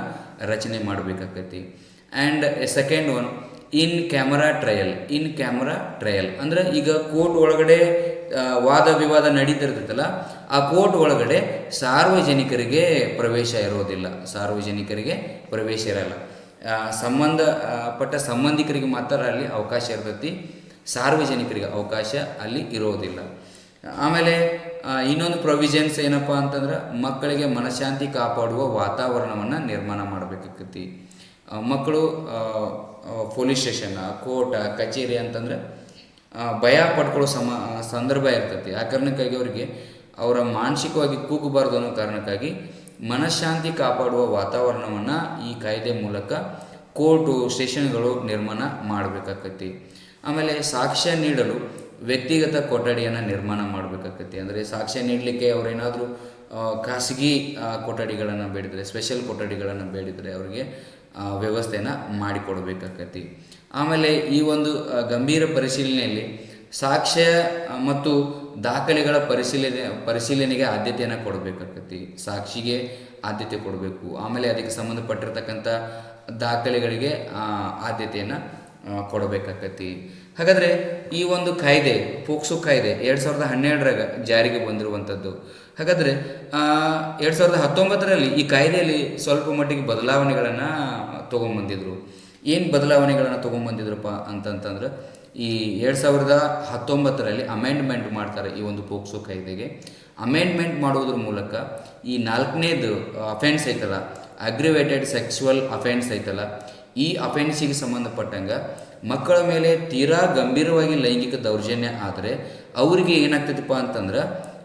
ರಚನೆ ಮಾಡಬೇಕಾಗ್ತೈತಿ. And second one in camera trial in camera trial ಅಂದರೆ, ಈಗ ಕೋರ್ಟ್ ಒಳಗಡೆ ವಾದ ವಿವಾದ ನಡೀತಿರ್ತೈತಲ್ಲ ಆ ಕೋರ್ಟ್ ಒಳಗಡೆ ಸಾರ್ವಜನಿಕರಿಗೆ ಪ್ರವೇಶ ಇರೋದಿಲ್ಲ. ಸಾರ್ವಜನಿಕರಿಗೆ ಪ್ರವೇಶ ಇರಲ್ಲ. ಸಂಬಂಧ ಪಟ್ಟ ಸಂಬಂಧಿಕರಿಗೆ ಮಾತ್ರ ಅಲ್ಲಿ ಅವಕಾಶ ಇರ್ತೈತಿ. ಸಾರ್ವಜನಿಕರಿಗೆ ಅವಕಾಶ ಅಲ್ಲಿ ಇರೋದಿಲ್ಲ. ಆಮೇಲೆ ಇನ್ನೊಂದು ಪ್ರೊವಿಷನ್ಸ್ ಏನಪ್ಪ ಅಂತಂದ್ರೆ ಮಕ್ಕಳಿಗೆ ಮನಃಶಾಂತಿ ಕಾಪಾಡುವ ವಾತಾವರಣವನ್ನು ನಿರ್ಮಾಣ ಮಾಡಬೇಕಾಕತಿ ಆ, ಮಕ್ಕಳು ಪೊಲೀಸ್ ಸ್ಟೇಷನ್ ಕೋರ್ಟ್ ಕಚೇರಿ ಅಂತಂದ್ರೆ ಭಯ ಪಡ್ಕೊಳ್ಳೋ ಸಮ ಸಂದರ್ಭ ಇರ್ತೈತಿ. ಆ ಕಾರಣಕ್ಕಾಗಿ ಅವರಿಗೆ ಅವರ ಮಾನಸಿಕವಾಗಿ ಕೂಗಬಾರ್ದು ಅನ್ನೋ ಕಾರಣಕ್ಕಾಗಿ ಮನಃಶಾಂತಿ ಕಾಪಾಡುವ ವಾತಾವರಣವನ್ನು ಈ ಕಾಯ್ದೆ ಮೂಲಕ ಕೋರ್ಟು, ಸ್ಟೇಷನ್ಗಳು ನಿರ್ಮಾಣ ಮಾಡಬೇಕಾಕತಿ. ಆಮೇಲೆ ಸಾಕ್ಷ್ಯ ನೀಡಲು ವ್ಯಕ್ತಿಗತ ಕೊಠಡಿಯನ್ನು ನಿರ್ಮಾಣ ಮಾಡಬೇಕಾಕತಿ. ಅಂದರೆ ಸಾಕ್ಷ್ಯ ನೀಡಲಿಕ್ಕೆ ಅವರೇನಾದರೂ ಖಾಸಗಿ ಕೊಠಡಿಗಳನ್ನು ಬೇಡಿದರೆ ಸ್ಪೆಷಲ್ ಕೊಠಡಿಗಳನ್ನು ಬೇಡಿದರೆ ಅವರಿಗೆ ವ್ಯವಸ್ಥೆನ ಮಾಡಿಕೊಡ್ಬೇಕಾಕತಿ. ಆಮೇಲೆ ಈ ಒಂದು ಗಂಭೀರ ಪರಿಶೀಲನೆಯಲ್ಲಿ ಸಾಕ್ಷ್ಯ ಮತ್ತು ದಾಖಲೆಗಳ ಪರಿಶೀಲನೆ ಪರಿಶೀಲನೆಗೆ ಆದ್ಯತೆಯನ್ನು ಕೊಡಬೇಕಾಕತಿ ಸಾಕ್ಷಿಗೆ ಆದ್ಯತೆ ಕೊಡಬೇಕು. ಆಮೇಲೆ ಅದಕ್ಕೆ ಸಂಬಂಧಪಟ್ಟಿರ್ತಕ್ಕಂಥ ದಾಖಲೆಗಳಿಗೆ ಆದ್ಯತೆಯನ್ನು ಆ, ಕೊಡಬೇಕಾಕತಿ ಹಾಗಾದರೆ ಈ ಒಂದು ಕಾಯ್ದೆ ಪೋಕ್ಸು ಕಾಯ್ದೆ ಎರಡು ಸಾವಿರದ ಹನ್ನೆರಡರಾಗ ಜಾರಿಗೆ ಬಂದಿರುವಂಥದ್ದು. ಹಾಗಾದರೆ ಎರಡು ಸಾವಿರದ ಹತ್ತೊಂಬತ್ತರಲ್ಲಿ ಈ ಕಾಯ್ದೆಯಲ್ಲಿ ಸ್ವಲ್ಪ ಮಟ್ಟಿಗೆ ಬದಲಾವಣೆಗಳನ್ನು ತೊಗೊಂಬಂದಿದ್ರು. ಏನು ಬದಲಾವಣೆಗಳನ್ನು ತೊಗೊಂಬಂದಿದ್ರಪ್ಪ ಅಂತಂತಂದ್ರೆ, ಈ ಎರಡು ಸಾವಿರದ ಹತ್ತೊಂಬತ್ತರಲ್ಲಿ ಅಮೆಂಡ್ಮೆಂಟ್ ಮಾಡ್ತಾರೆ ಈ ಒಂದು ಪೋಕ್ಸೋ ಕಾಯ್ದೆಗೆ. ಅಮೆಂಡ್ಮೆಂಟ್ ಮಾಡುವುದ್ರ ಮೂಲಕ ಈ ನಾಲ್ಕನೇದು ಅಫೆನ್ಸ್ ಐತಲ್ಲ ಅಗ್ರಿವೇಟೆಡ್ ಸೆಕ್ಸುವಲ್ ಅಫೆನ್ಸ್ ಐತಲ್ಲ, ಈ ಅಫೆನ್ಸಿಗೆ ಸಂಬಂಧಪಟ್ಟಂಗೆ ಮಕ್ಕಳ ಮೇಲೆ ತೀರಾ ಗಂಭೀರವಾಗಿ ಲೈಂಗಿಕ ದೌರ್ಜನ್ಯ ಆದರೆ ಅವರಿಗೆ ಏನಾಗ್ತೈತಪ್ಪ ಅಂತಂದ್ರೆ,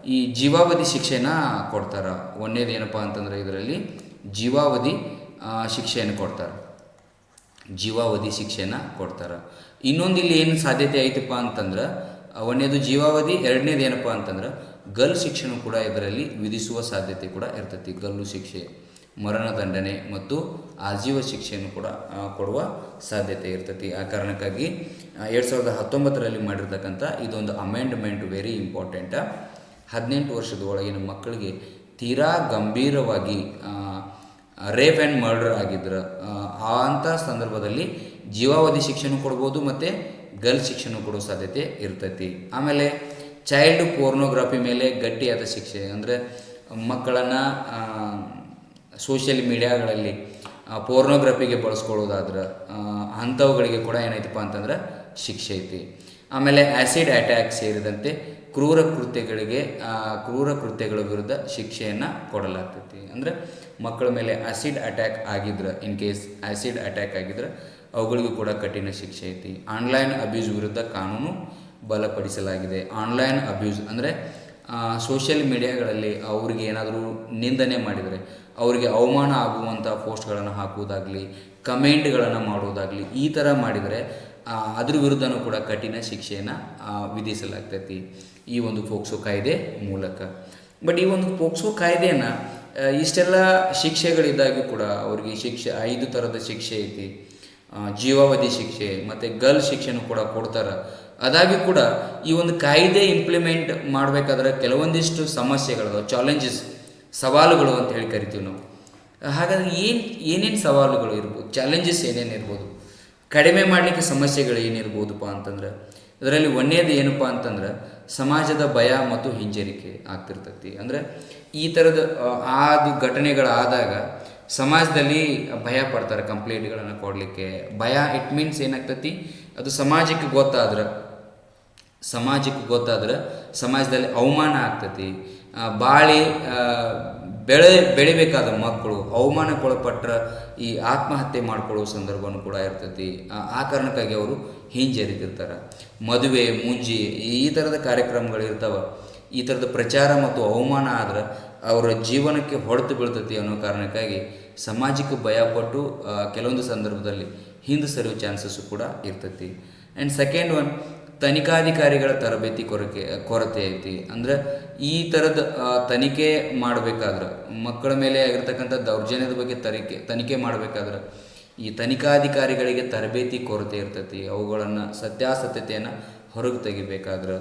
ಈ ಜೀವಾವಧಿ ಶಿಕ್ಷೆನ ಕೊಡ್ತಾರೆ. ಒಂದೇದು ಏನಪ್ಪ ಅಂತಂದ್ರೆ, ಇದರಲ್ಲಿ ಜೀವಾವಧಿ ಶಿಕ್ಷೆಯನ್ನು ಕೊಡ್ತಾರೆ. ಜೀವಾವಧಿ ಶಿಕ್ಷೆನ ಕೊಡ್ತಾರೆ. ಇನ್ನೊಂದು ಇಲ್ಲಿ ಏನು ಸಾಧ್ಯತೆ ಐತಪ್ಪ ಅಂತಂದ್ರೆ ಒಂದನೇದು ಜೀವಾವಧಿ, ಎರಡನೇದು ಏನಪ್ಪ ಅಂತಂದ್ರೆ, ಗಲ್ ಶಿಕ್ಷಣ ಕೂಡ ಇದರಲ್ಲಿ ವಿಧಿಸುವ ಸಾಧ್ಯತೆ ಕೂಡ ಇರ್ತೈತಿ. ಗಲ್ಲು ಶಿಕ್ಷೆ ಮರಣದಂಡನೆ ಮತ್ತು ಆಜೀವ ಶಿಕ್ಷೆಯನ್ನು ಕೂಡ ಕೊಡುವ ಸಾಧ್ಯತೆ ಇರ್ತೈತಿ. ಆ ಕಾರಣಕ್ಕಾಗಿ ಎರಡು ಸಾವಿರದ ಹತ್ತೊಂಬತ್ತರಲ್ಲಿ ಮಾಡಿರ್ತಕ್ಕಂಥ ಇದೊಂದು ಅಮೆಂಡ್ಮೆಂಟ್ ವೆರಿ ಇಂಪಾರ್ಟೆಂಟ ಹದಿನೆಂಟು ವರ್ಷದ ಒಳಗಿನ ಮಕ್ಕಳಿಗೆ ತೀರಾ ಗಂಭೀರವಾಗಿ ರೇಪ್ ಆ್ಯಂಡ್ ಮರ್ಡರ್ ಆಗಿದ್ರು ಅಂಥ ಸಂದರ್ಭದಲ್ಲಿ ಜೀವಾವಧಿ ಶಿಕ್ಷಣ ಕೊಡ್ಬೋದು ಮತ್ತು ಗರ್ಲ್ ಶಿಕ್ಷಣ ಕೊಡೋ ಸಾಧ್ಯತೆ ಇರ್ತೈತಿ. ಆಮೇಲೆ ಚೈಲ್ಡ್ ಪೋರ್ನೋಗ್ರಫಿ ಮೇಲೆ ಗಟ್ಟಿಯಾದ ಶಿಕ್ಷೆ, ಅಂದರೆ ಮಕ್ಕಳನ್ನು ಸೋಷಿಯಲ್ ಮೀಡಿಯಾಗಳಲ್ಲಿ ಪೋರ್ನೋಗ್ರಫಿಗೆ ಬಳಸ್ಕೊಳ್ಳೋದಾದ್ರೆ ಅಂಥವುಗಳಿಗೆ ಕೂಡ ಏನೈತಪ್ಪ ಅಂತಂದ್ರೆ ಶಿಕ್ಷೆ ಐತಿ. ಆಮೇಲೆ ಆ್ಯಸಿಡ್ ಅಟ್ಯಾಕ್ ಸೇರಿದಂತೆ ಕ್ರೂರ ಕೃತ್ಯಗಳಿಗೆ ಕ್ರೂರ ಕೃತ್ಯಗಳ ವಿರುದ್ಧ ಶಿಕ್ಷೆಯನ್ನು ಕೊಡಲಾಗ್ತೈತಿ. ಅಂದರೆ ಮಕ್ಕಳ ಮೇಲೆ ಆ್ಯಸಿಡ್ ಅಟ್ಯಾಕ್ ಆಗಿದ್ರೆ ಇನ್ ಕೇಸ್ ಆ್ಯಸಿಡ್ ಅಟ್ಯಾಕ್ ಆಗಿದ್ರೆ, ಅವುಗಳಿಗೂ ಕೂಡ ಕಠಿಣ ಶಿಕ್ಷೆ ಐತಿ. ಆನ್ಲೈನ್ ಅಬ್ಯೂಸ್ ವಿರುದ್ಧ ಕಾನೂನು ಬಲಪಡಿಸಲಾಗಿದೆ. ಆನ್ಲೈನ್ ಅಬ್ಯೂಸ್ ಅಂದರೆ ಸೋಷಿಯಲ್ ಮೀಡಿಯಾಗಳಲ್ಲಿ ಅವ್ರಿಗೆ ಏನಾದರೂ ನಿಂದನೆ ಮಾಡಿದರೆ, ಅವರಿಗೆ ಅವಮಾನ ಆಗುವಂಥ ಪೋಸ್ಟ್ಗಳನ್ನು ಹಾಕುವುದಾಗಲಿ ಕಮೆಂಟ್ಗಳನ್ನು ಮಾಡುವುದಾಗಲಿ, ಈ ಥರ ಮಾಡಿದರೆ ಅದ್ರ ವಿರುದ್ಧನೂ ಕೂಡ ಕಠಿಣ ಶಿಕ್ಷೆಯನ್ನು ವಿಧಿಸಲಾಗ್ತೈತಿ. ಈ ಒಂದು ಪೋಕ್ಸೋ ಕಾಯ್ದೆ ಮೂಲಕ. ಬಟ್ ಈ ಒಂದು ಪೋಕ್ಸೋ ಕಾಯ್ದೆಯನ್ನು ಇಷ್ಟೆಲ್ಲ ಶಿಕ್ಷೆಗಳಿದ್ದಾಗೂ ಕೂಡ ಅವ್ರಿಗೆ ಶಿಕ್ಷೆ, ಐದು ಥರದ ಶಿಕ್ಷೆ ಐತಿ. ಜೀವಾವಧಿ ಶಿಕ್ಷೆ, ಮತ್ತು ಗರ್ಲ್ ಶಿಕ್ಷೆನು ಕೂಡ ಕೊಡ್ತಾರೆ. ಅದಾಗಿ ಕೂಡ ಈ ಒಂದು ಕಾಯ್ದೆ ಇಂಪ್ಲಿಮೆಂಟ್ ಮಾಡಬೇಕಾದ್ರೆ ಕೆಲವೊಂದಿಷ್ಟು ಸಮಸ್ಯೆಗಳು ಚಾಲೆಂಜಸ್ ಸವಾಲುಗಳು ಅಂತ ಹೇಳಿ ಕರಿತೀವಿ ನಾವು. ಹಾಗಾದ್ರೆ ಏನು, ಏನೇನು ಸವಾಲುಗಳು ಇರ್ಬೋದು? ಚಾಲೆಂಜಸ್ ಏನೇನು ಇರ್ಬೋದು? ಕಡಿಮೆ ಮಾಡಲಿಕ್ಕೆ ಸಮಸ್ಯೆಗಳು ಏನಿರ್ಬೋದಪ್ಪ ಅಂತಂದ್ರೆ ಅದರಲ್ಲಿ ಒಂದೇದು ಏನಪ್ಪ ಅಂತಂದ್ರೆ, ಸಮಾಜದ ಭಯ ಮತ್ತು ಹಿಂಜರಿಕೆ ಆಗ್ತಿರ್ತೈತಿ. ಅಂದರೆ ಈ ಥರದ ಆದು ಘಟನೆಗಳಾದಾಗ ಸಮಾಜದಲ್ಲಿ ಭಯ ಪಡ್ತಾರೆ ಕಂಪ್ಲೇಂಟ್ಗಳನ್ನು ಕೊಡಲಿಕ್ಕೆ. ಭಯ ಇಟ್ ಮೀನ್ಸ್ ಏನಾಗ್ತತಿ? ಅದು ಸಮಾಜಕ್ಕೆ ಗೊತ್ತಾದ್ರೆ ಸಮಾಜಕ್ಕೆ ಗೊತ್ತಾದ್ರೆ ಸಮಾಜದಲ್ಲಿ ಅವಮಾನ ಆಗ್ತತಿ. ಬಾಳಿ ಬೆಳೆ, ಬೆಳಿಬೇಕಾದ ಮಕ್ಕಳು ಅವಮಾನಕ್ಕೊಳಪಟ್ಟ ಈ ಆತ್ಮಹತ್ಯೆ ಮಾಡ್ಕೊಳ್ಳೋ ಸಂದರ್ಭವೂ ಕೂಡ ಇರ್ತೈತಿ. ಆ ಆ ಕಾರಣಕ್ಕಾಗಿ ಅವರು ಹಿಂಜರಿತಿರ್ತಾರೆ. ಮದುವೆ, ಮುಂಜಿ, ಈ ಥರದ ಕಾರ್ಯಕ್ರಮಗಳು ಇರ್ತಾವೆ. ಈ ಥರದ ಪ್ರಚಾರ ಮತ್ತು ಅವಮಾನ ಆದ್ರೆ ಅವರ ಜೀವನಕ್ಕೆ ಹೊಡೆತು ಬೀಳ್ತೈತಿ ಅನ್ನೋ ಕಾರಣಕ್ಕಾಗಿ ಸಮಾಜಕ್ಕೆ ಭಯಪಟ್ಟು ಕೆಲವೊಂದು ಸಂದರ್ಭದಲ್ಲಿ ಹಿಂದೆ ಸರಿಯೋ ಚಾನ್ಸಸ್ಸು ಕೂಡ ಇರ್ತೈತಿ. ಆ್ಯಂಡ್ ಸೆಕೆಂಡ್ ಒನ್ ತನಿಖಾಧಿಕಾರಿಗಳ ತರಬೇತಿ ಕೊರತೆ ಕೊರತೆ ಐತಿ. ಅಂದ್ರೆ ಈ ಥರದ ತನಿಖೆ ಮಾಡಬೇಕಾದ್ರೆ, ಮಕ್ಕಳ ಮೇಲೆ ಆಗಿರ್ತಕ್ಕಂಥ ದೌರ್ಜನ್ಯದ ಬಗ್ಗೆ ತನಿಖೆ ತನಿಖೆ ಮಾಡಬೇಕಾದ್ರೆ ಈ ತನಿಖಾಧಿಕಾರಿಗಳಿಗೆ ತರಬೇತಿ ಕೊರತೆ ಇರ್ತೈತಿ. ಅವುಗಳನ್ನು ಸತ್ಯಾಸತ್ಯತೆಯನ್ನು ಹೊರಗೆ ತೆಗಿಬೇಕಾದ್ರೆ.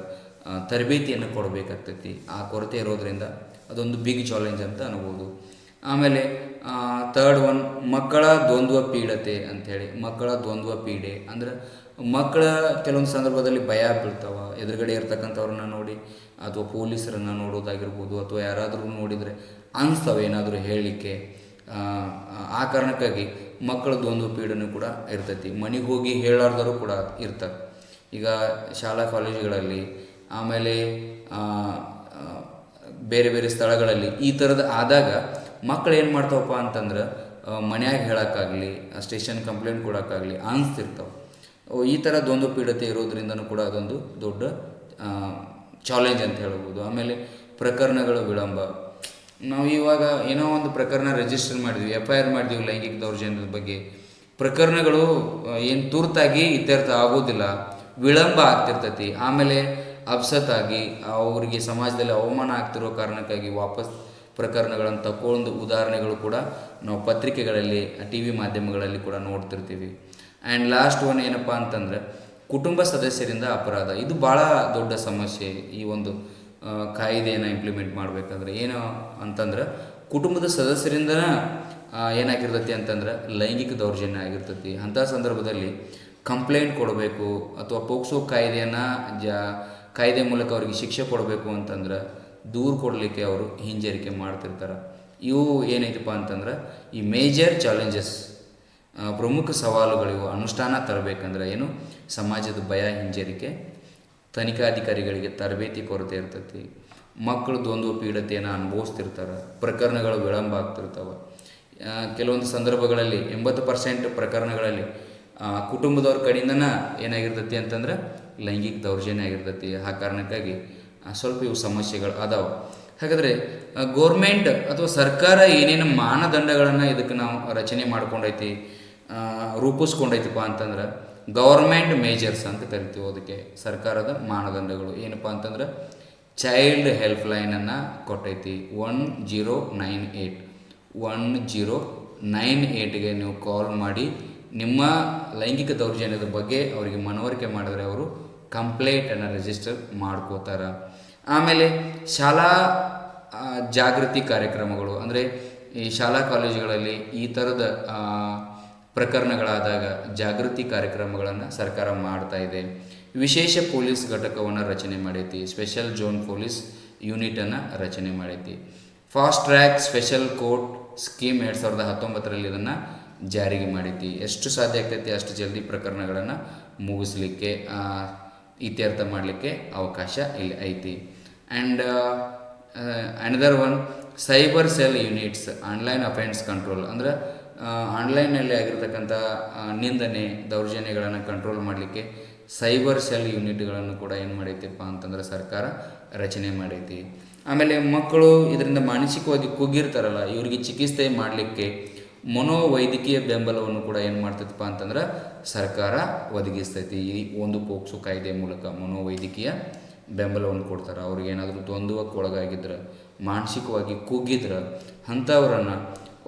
ತರಬೇತಿಯನ್ನು ಕೊಡಬೇಕಾಗ್ತೈತಿ. ಆ ಕೊರತೆ ಇರೋದರಿಂದ ಅದೊಂದು ಬಿಗ್ ಚಾಲೆಂಜ್ ಅಂತ ಅನ್ಬೋದು. ಆಮೇಲೆ ತರ್ಡ್ ಒನ್ ಮಕ್ಕಳ ದ್ವಂದ್ವ ಪೀಡತೆ ಅಂಥೇಳಿ ಮಕ್ಕಳ ದ್ವಂದ್ವ ಪೀಡೆ ಅಂದ್ರೆ ಮಕ್ಕಳ ಕೆಲವೊಂದು ಸಂದರ್ಭದಲ್ಲಿ ಭಯ ಬೀಳ್ತಾವೆ. ಎದುರುಗಡೆ ಇರ್ತಕ್ಕಂಥವ್ರನ್ನ ನೋಡಿ ಅಥವಾ ಪೊಲೀಸರನ್ನು ನೋಡೋದಾಗಿರ್ಬೋದು ಅಥವಾ ಯಾರಾದರೂ ನೋಡಿದರೆ ಅನಿಸ್ತವೆ ಏನಾದರೂ ಹೇಳಲಿಕ್ಕೆ. ಆ, ಆ ಕಾರಣಕ್ಕಾಗಿ ಮಕ್ಕಳ ದ್ವಂದ್ವ ಪೀಡನೆ ಕೂಡ ಇರ್ತೈತಿ. ಮನೆಗೆ ಹೋಗಿ ಹೇಳಾರ್ದರೂ ಕೂಡ ಇರ್ತಾರೆ ಈಗ ಶಾಲಾ ಕಾಲೇಜುಗಳಲ್ಲಿ ಆಮೇಲೆ ಬೇರೆ ಬೇರೆ ಸ್ಥಳಗಳಲ್ಲಿ ಈ ಥರದ ಆದಾಗ ಮಕ್ಕಳು ಏನು ಮಾಡ್ತಾವಪ್ಪ ಅಂತಂದ್ರೆ ಮನ್ಯಾಗ ಹೇಳೋಕ್ಕಾಗಲಿ ಸ್ಟೇಷನ್ ಕಂಪ್ಲೇಂಟ್ ಕೊಡೋಕ್ಕಾಗಲಿ ಅನಿಸ್ತಿರ್ತಾವೆ. ಈ ಥರ ದ್ವಂದ್ವ ಪೀಡತೆ ಇರೋದ್ರಿಂದನೂ ಕೂಡ ಅದೊಂದು ದೊಡ್ಡ ಚಾಲೆಂಜ್ ಅಂತ ಹೇಳ್ಬೋದು. ಆಮೇಲೆ ಪ್ರಕರಣಗಳ ವಿಳಂಬ. ನಾವು ಇವಾಗ ಏನೋ ಒಂದು ಪ್ರಕರಣ ರಿಜಿಸ್ಟರ್ ಮಾಡಿದ್ವಿ ಎಫ್ ಐ ಆರ್ ಮಾಡಿದ್ವಿ ಲೈಂಗಿಕ ದೌರ್ಜನ್ಯದ ಬಗ್ಗೆ. ಪ್ರಕರಣಗಳು ಏನು ತುರ್ತಾಗಿ ಇತ್ಯರ್ಥ ಆಗೋದಿಲ್ಲ, ವಿಳಂಬ ಆಗ್ತಿರ್ತೈತಿ. ಆಮೇಲೆ ಅಪ್ಸತ್ ಆಗಿ ಅವರಿಗೆ ಸಮಾಜದಲ್ಲಿ ಅವಮಾನ ಆಗ್ತಿರೋ ಕಾರಣಕ್ಕಾಗಿ ವಾಪಸ್ ಪ್ರಕರಣಗಳನ್ನು ತಕೊಂಡು ಉದಾಹರಣೆಗಳು ಕೂಡ ನಾವು ಪತ್ರಿಕೆಗಳಲ್ಲಿ ಟಿ ವಿ ಮಾಧ್ಯಮಗಳಲ್ಲಿ ಕೂಡ ನೋಡ್ತಿರ್ತೀವಿ. ಆ್ಯಂಡ್ ಲಾಸ್ಟ್ ಒನ್ ಏನಪ್ಪ ಅಂತಂದ್ರೆ, ಕುಟುಂಬ ಸದಸ್ಯರಿಂದ ಅಪರಾಧ. ಇದು ಭಾಳ ದೊಡ್ಡ ಸಮಸ್ಯೆ ಈ ಒಂದು ಕಾಯ್ದೆಯನ್ನು ಇಂಪ್ಲಿಮೆಂಟ್ ಮಾಡಬೇಕಾದ್ರೆ. ಏನು ಅಂತಂದ್ರೆ, ಕುಟುಂಬದ ಸದಸ್ಯರಿಂದ ಏನಾಗಿರ್ತೈತಿ ಅಂತಂದ್ರೆ, ಲೈಂಗಿಕ ದೌರ್ಜನ್ಯ ಆಗಿರ್ತೈತಿ. ಅಂಥ ಸಂದರ್ಭದಲ್ಲಿ ಕಂಪ್ಲೇಂಟ್ ಕೊಡಬೇಕು ಅಥವಾ ಪೋಕ್ಸೋ ಕಾಯ್ದೆಯನ್ನು ಜಾ ಕಾಯ್ದೆ ಮೂಲಕ ಅವರಿಗೆ ಶಿಕ್ಷೆ ಕೊಡಬೇಕು ಅಂತಂದ್ರೆ ದೂರು ಕೊಡಲಿಕ್ಕೆ ಅವರು ಹಿಂಜರಿಕೆ ಮಾಡ್ತಿರ್ತಾರೆ. ಇವು ಏನೈತಪ್ಪ ಅಂತಂದ್ರೆ ಈ ಮೇಜರ್ ಚಾಲೆಂಜಸ್ ಪ್ರಮುಖ ಸವಾಲುಗಳಿವು ಅನುಷ್ಠಾನ ತರಬೇಕಂದ್ರೆ ಏನು? ಸಮಾಜದ ಭಯ, ಹಿಂಜರಿಕೆ, ತನಿಖಾಧಿಕಾರಿಗಳಿಗೆ ತರಬೇತಿ ಕೊರತೆ ಇರ್ತೈತಿ. ಮಕ್ಕಳು ದ್ವಂದ್ವ ಪೀಡತೆಯನ್ನು ಅನುಭವಿಸ್ತಿರ್ತಾರೆ. ಪ್ರಕರಣಗಳು ವಿಳಂಬ ಆಗ್ತಿರ್ತಾವೆ. ಕೆಲವೊಂದು ಸಂದರ್ಭಗಳಲ್ಲಿ ಎಂಬತ್ತು ಪರ್ಸೆಂಟ್ ಪ್ರಕರಣಗಳಲ್ಲಿ ಕುಟುಂಬದವ್ರ ಕಡೆಯಿಂದನ ಏನಾಗಿರ್ತೈತಿ ಅಂತಂದ್ರೆ ಲೈಂಗಿಕ ದೌರ್ಜನ್ಯ ಆಗಿರ್ತೈತಿ, ಆ ಕಾರಣಕ್ಕಾಗಿ ಸ್ವಲ್ಪ ಇವು ಸಮಸ್ಯೆಗಳು ಅದಾವೆ. ಹಾಗಾದರೆ ಗೋರ್ಮೆಂಟ್ ಅಥವಾ ಸರ್ಕಾರ ಏನೇನು ಮಾನದಂಡಗಳನ್ನು ಇದಕ್ಕೆ ನಾವು ರಚನೆ ಮಾಡ್ಕೊಂಡೈತಿ ರೂಪಿಸ್ಕೊಂಡೈತಿಪ್ಪ ಅಂತಂದ್ರೆ ಗೌರ್ಮೆಂಟ್ ಮೇಜರ್ಸ್ ಅಂತ ಕರಿತೀವಿ ಅದಕ್ಕೆ, ಸರ್ಕಾರದ ಮಾನದಂಡಗಳು. ಏನಪ್ಪ ಅಂತಂದ್ರೆ ಚೈಲ್ಡ್ ಹೆಲ್ಪ್ ಲೈನನ್ನು ಕೊಟ್ಟೈತಿ one zero nine eight one zero nine ಏಯ್ಟ್ಗೆ ನೀವು ಕಾಲ್ ಮಾಡಿ ನಿಮ್ಮ ಲೈಂಗಿಕ ದೌರ್ಜನ್ಯದ ಬಗ್ಗೆ ಅವರಿಗೆ ಮನವರಿಕೆ ಮಾಡಿದ್ರೆ ಅವರು ಕಂಪ್ಲೇಂಟನ್ನು ರಿಜಿಸ್ಟರ್ ಮಾಡ್ಕೋತಾರೆ. ಆಮೇಲೆ ಶಾಲಾ ಜಾಗೃತಿ ಕಾರ್ಯಕ್ರಮಗಳು, ಅಂದರೆ ಈ ಶಾಲಾ ಕಾಲೇಜುಗಳಲ್ಲಿ ಈ ಥರದ ಪ್ರಕರಣಗಳಾದಾಗ ಜಾಗೃತಿ ಕಾರ್ಯಕ್ರಮಗಳನ್ನು ಸರ್ಕಾರ ಮಾಡ್ತಾ ಇದೆ. ವಿಶೇಷ ಪೊಲೀಸ್ ಘಟಕವನ್ನು ರಚನೆ ಮಾಡೈತಿ ಸ್ಪೆಷಲ್ ಜೋನ್ ಪೊಲೀಸ್ ಯೂನಿಟನ್ನು ರಚನೆ ಮಾಡೈತಿ. Fast track special court scheme ಎರಡು ಸಾವಿರದ ಹತ್ತೊಂಬತ್ತರಲ್ಲಿ ಇದನ್ನು ಜಾರಿಗೆ ಮಾಡೈತಿ ಎಷ್ಟು ಸಾಧ್ಯ ಆಗ್ತೈತಿ ಅಷ್ಟು ಜಲ್ದಿ ಪ್ರಕರಣಗಳನ್ನು ಮುಗಿಸ್ಲಿಕ್ಕೆ ಇತ್ಯರ್ಥ ಮಾಡಲಿಕ್ಕೆ ಅವಕಾಶ ಇಲ್ಲಿ ಐತಿ. And another one cyber cell units online offence control ಅಂದ್ರೆ ಆನ್ಲೈನಲ್ಲಿ ಆಗಿರ್ತಕ್ಕಂಥ ನಿಂದನೆ, ದೌರ್ಜನ್ಯಗಳನ್ನು ಕಂಟ್ರೋಲ್ ಮಾಡಲಿಕ್ಕೆ ಸೈಬರ್ ಸೆಲ್ ಯೂನಿಟ್ಗಳನ್ನು ಕೂಡ ಏನು ಮಾಡೈತಿಪ್ಪ ಅಂತಂದ್ರೆ ಸರ್ಕಾರ ರಚನೆ ಮಾಡೈತಿ. ಆಮೇಲೆ ಮಕ್ಕಳು ಇದರಿಂದ ಮಾನಸಿಕವಾಗಿ ಕುಗ್ಗಿರ್ತಾರಲ್ಲ, ಇವರಿಗೆ ಚಿಕಿತ್ಸೆ ಮಾಡಲಿಕ್ಕೆ ಮನೋವೈದ್ಯಕೀಯ ಬೆಂಬಲವನ್ನು ಕೂಡ ಏನು ಮಾಡ್ತೈತಪ್ಪ ಅಂತಂದ್ರೆ ಸರ್ಕಾರ ಒದಗಿಸ್ತೈತಿ. ಈ ಒಂದು ಪೋಕ್ಸೋ ಕಾಯ್ದೆ ಮೂಲಕ ಮನೋವೈದ್ಯಕೀಯ ಬೆಂಬಲವನ್ನು ಕೊಡ್ತಾರೆ. ಅವ್ರಿಗೆ ಏನಾದರೂ ದ್ವಂದ್ವಕ್ಕೆ ಒಳಗಾಗಿದ್ರೆ, ಮಾನಸಿಕವಾಗಿ ಕುಗ್ಗಿದ್ರೆ, ಅಂಥವ್ರನ್ನು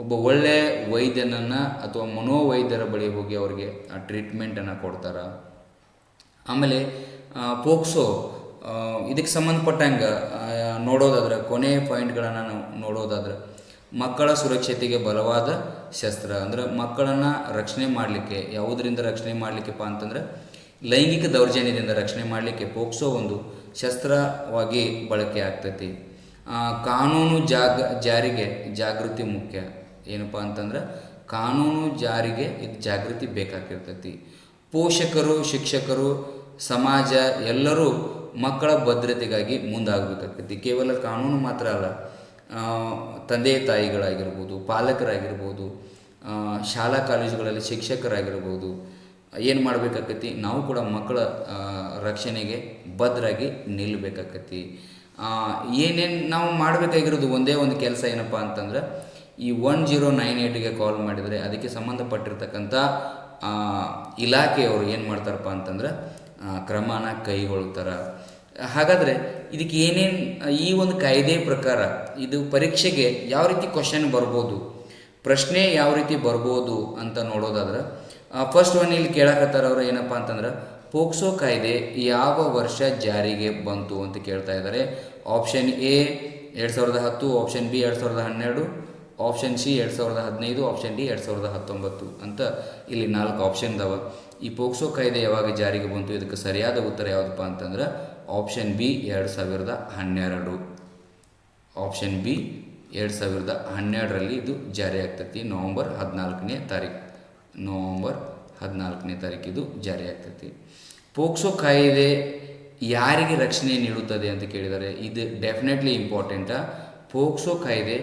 ಒಬ್ಬ ಒಳ್ಳೆಯ ವೈದ್ಯನನ್ನು ಅಥವಾ ಮನೋವೈದ್ಯರ ಬಳಿ ಹೋಗಿ ಅವರಿಗೆ ಆ ಟ್ರೀಟ್ಮೆಂಟನ್ನು ಕೊಡ್ತಾರೆ. ಆಮೇಲೆ ಪೋಕ್ಸೋ ಇದಕ್ಕೆ ಸಂಬಂಧಪಟ್ಟಂಗೆ ನೋಡೋದಾದ್ರೆ, ಕೊನೆ ಪಾಯಿಂಟ್ಗಳನ್ನು ನಾವು ನೋಡೋದಾದ್ರೆ ಮಕ್ಕಳ ಸುರಕ್ಷತೆಗೆ ಬಲವಾದ ಶಸ್ತ್ರ, ಅಂದ್ರೆ ಮಕ್ಕಳನ್ನು ರಕ್ಷಣೆ ಮಾಡಲಿಕ್ಕೆ, ಯಾವುದರಿಂದ ರಕ್ಷಣೆ ಮಾಡಲಿಕ್ಕೆಪ್ಪ ಅಂತಂದ್ರೆ, ಲೈಂಗಿಕ ದೌರ್ಜನ್ಯದಿಂದ ರಕ್ಷಣೆ ಮಾಡಲಿಕ್ಕೆ ಪೋಕ್ಸೋ ಒಂದು ಶಸ್ತ್ರವಾಗಿ ಬಳಕೆ ಆಗ್ತೈತಿ. ಕಾನೂನು ಜಾಗ, ಜಾರಿಗೆ ಜಾಗೃತಿ ಮುಖ್ಯ. ಏನಪ್ಪ ಅಂತಂದ್ರೆ, ಕಾನೂನು ಜಾರಿಗೆ ಇದು ಜಾಗೃತಿ ಬೇಕಾಗಿರ್ತೈತಿ. ಪೋಷಕರು, ಶಿಕ್ಷಕರು, ಸಮಾಜ ಎಲ್ಲರೂ ಮಕ್ಕಳ ಭದ್ರತೆಗಾಗಿ ಮುಂದಾಗಬೇಕಾಗ್ತೈತಿ. ಕೇವಲ ಕಾನೂನು ಮಾತ್ರ ಅಲ್ಲ ತಂದೆ ತಾಯಿಗಳಾಗಿರ್ಬೋದು, ಪಾಲಕರಾಗಿರ್ಬೋದು ಶಾಲಾ ಕಾಲೇಜುಗಳಲ್ಲಿ ಶಿಕ್ಷಕರಾಗಿರ್ಬೋದು, ಏನು ಮಾಡಬೇಕಾಕತಿ? ನಾವು ಕೂಡ ಮಕ್ಕಳ ರಕ್ಷಣೆಗೆ ಭದ್ರಾಗಿ ನಿಲ್ಲಬೇಕಾಕತಿ ಏನೇನು ನಾವು ಮಾಡಬೇಕಾಗಿರೋದು ಒಂದೇ ಒಂದು ಕೆಲಸ ಏನಪ್ಪ ಅಂತಂದ್ರೆ, ಈ ಒನ್ ಜೀರೋ ನೈನ್ ಏಯ್ಟ್ಗೆ ಕಾಲ್ ಮಾಡಿದರೆ ಅದಕ್ಕೆ ಸಂಬಂಧಪಟ್ಟಿರ್ತಕ್ಕಂಥ ಇಲಾಖೆಯವರು ಏನು ಮಾಡ್ತಾರಪ್ಪ ಅಂತಂದ್ರೆ ಕ್ರಮನ ಕೈಗೊಳ್ತಾರೆ. ಹಾಗಾದರೆ ಇದಕ್ಕೆ ಏನೇನು ಈ ಒಂದು ಕಾಯ್ದೆ ಪ್ರಕಾರ ಇದು ಪರೀಕ್ಷೆಗೆ ಯಾವ ರೀತಿ ಕ್ವಶನ್ ಬರ್ಬೋದು, ಪ್ರಶ್ನೆ ಯಾವ ರೀತಿ ಬರ್ಬೋದು ಅಂತ ನೋಡೋದಾದ್ರೆ ಫಸ್ಟ್ ಒನ್ ಇಲ್ಲಿ ಕೇಳಕತ್ತಾರ ಅವರು ಏನಪ್ಪ ಅಂತಂದ್ರೆ, ಪೋಕ್ಸೋ ಕಾಯ್ದೆ ಯಾವ ವರ್ಷ ಜಾರಿಗೆ ಬಂತು ಅಂತ ಕೇಳ್ತಾ ಇದ್ದಾರೆ. ಆಪ್ಷನ್ ಎ ಎರಡು ಸಾವಿರದ ಹತ್ತು ಆಪ್ಷನ್ ಬಿ ಎರಡು ಸಾವಿರದ ಹನ್ನೆರಡು ಆಪ್ಷನ್ ಸಿ ಎರಡು ಸಾವಿರದ ಹದಿನೈದು ಆಪ್ಷನ್ ಡಿ ಎರಡು ಸಾವಿರದ ಹತ್ತೊಂಬತ್ತು ಅಂತ ಇಲ್ಲಿ ನಾಲ್ಕು ಆಪ್ಷನ್ ಇದಾವೆ. ಈ ಪೋಕ್ಸೋ ಕಾಯ್ದೆ ಯಾವಾಗ ಜಾರಿಗೆ ಬಂತು, ಇದಕ್ಕೆ ಸರಿಯಾದ ಉತ್ತರ ಯಾವುದಪ್ಪ ಅಂತಂದ್ರೆ ಆಪ್ಷನ್ ಬಿ ಎರಡು ಸಾವಿರದ ಹನ್ನೆರಡು. ಆಪ್ಷನ್ ಬಿ ಎರಡು ಸಾವಿರದ ಹನ್ನೆರಡರಲ್ಲಿ ಇದು ಜಾರಿ ಆಗ್ತೈತಿ. ನವಂಬರ್ ಹದಿನಾಲ್ಕನೇ ತಾರೀಕು. ನವಂಬರ್ ಹದಿನಾಲ್ಕನೇ ತಾರೀಕು ಇದು ಜಾರಿ ಆಗ್ತೈತಿ. ಪೋಕ್ಸೋ ಕಾಯಿದೆ ಯಾರಿಗೆ ರಕ್ಷಣೆ ನೀಡುತ್ತದೆ ಅಂತ ಕೇಳಿದರೆ? ಇದು ಡೆಫಿನೆಟ್ಲಿ ಇಂಪಾರ್ಟೆಂಟಾ ಪೋಕ್ಸೋ ಕಾಯಿದೆ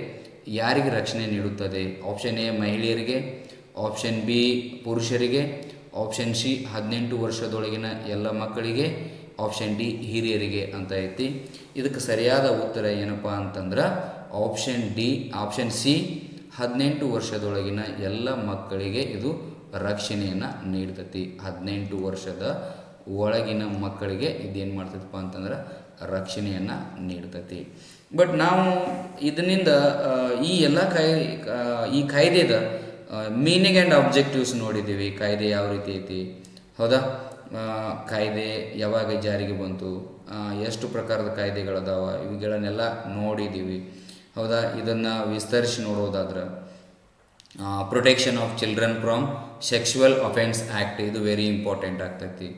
ಯಾರಿಗೆ ರಕ್ಷಣೆ ನೀಡುತ್ತದೆ? ಆಪ್ಷನ್ ಎ ಮಹಿಳೆಯರಿಗೆ ಆಪ್ಷನ್ ಬಿ ಪುರುಷರಿಗೆ ಆಪ್ಷನ್ ಸಿ ಹದಿನೆಂಟು ವರ್ಷದೊಳಗಿನ ಎಲ್ಲ ಮಕ್ಕಳಿಗೆ ಆಪ್ಷನ್ ಡಿ ಹಿರಿಯರಿಗೆ ಅಂತ ಐತಿ. ಇದಕ್ಕೆ ಸರಿಯಾದ ಉತ್ತರ ಏನಪ್ಪ ಅಂತಂದ್ರೆ ಆಪ್ಷನ್ ಡಿ ಆಪ್ಷನ್ ಸಿ ಹದಿನೆಂಟು ವರ್ಷದೊಳಗಿನ ಎಲ್ಲ ಮಕ್ಕಳಿಗೆ ಇದು ರಕ್ಷಣೆಯನ್ನು ನೀಡ್ತತಿ. ಹದಿನೆಂಟು ವರ್ಷದ ಒಳಗಿನ ಮಕ್ಕಳಿಗೆ ಇದೇನು ಮಾಡ್ತೈತಪ್ಪ ಅಂತಂದ್ರೆ ರಕ್ಷಣೆಯನ್ನು ನೀಡ್ತತಿ. ಬಟ್ ನಾವು ಇದರಿಂದ ಈ ಎಲ್ಲ ಕಾಯಿ ಈ ಕಾಯ್ದೆದ ಮೀನಿಂಗ್ ಆ್ಯಂಡ್ ಆಬ್ಜೆಕ್ಟಿವ್ಸ್ ನೋಡಿದ್ದೀವಿ. ಕಾಯ್ದೆ ಯಾವ ರೀತಿ ಐತಿ? ಹೌದಾ? ಕಾಯ್ದೆ ಯಾವಾಗ ಜಾರಿಗೆ ಬಂತು? ಎಷ್ಟು ಪ್ರಕಾರದ ಕಾಯ್ದೆಗಳದಾವ ಇವುಗಳನ್ನೆಲ್ಲ ನೋಡಿದ್ದೀವಿ ಹೌದಾ? ಇದನ್ನು ವಿಸ್ತರಿಸಿ ನೋಡೋದಾದ್ರೆ protection of children from sexual offence act ಇದು ವೆರಿ ಇಂಪಾರ್ಟೆಂಟ್ ಆಗ್ತೈತಿ.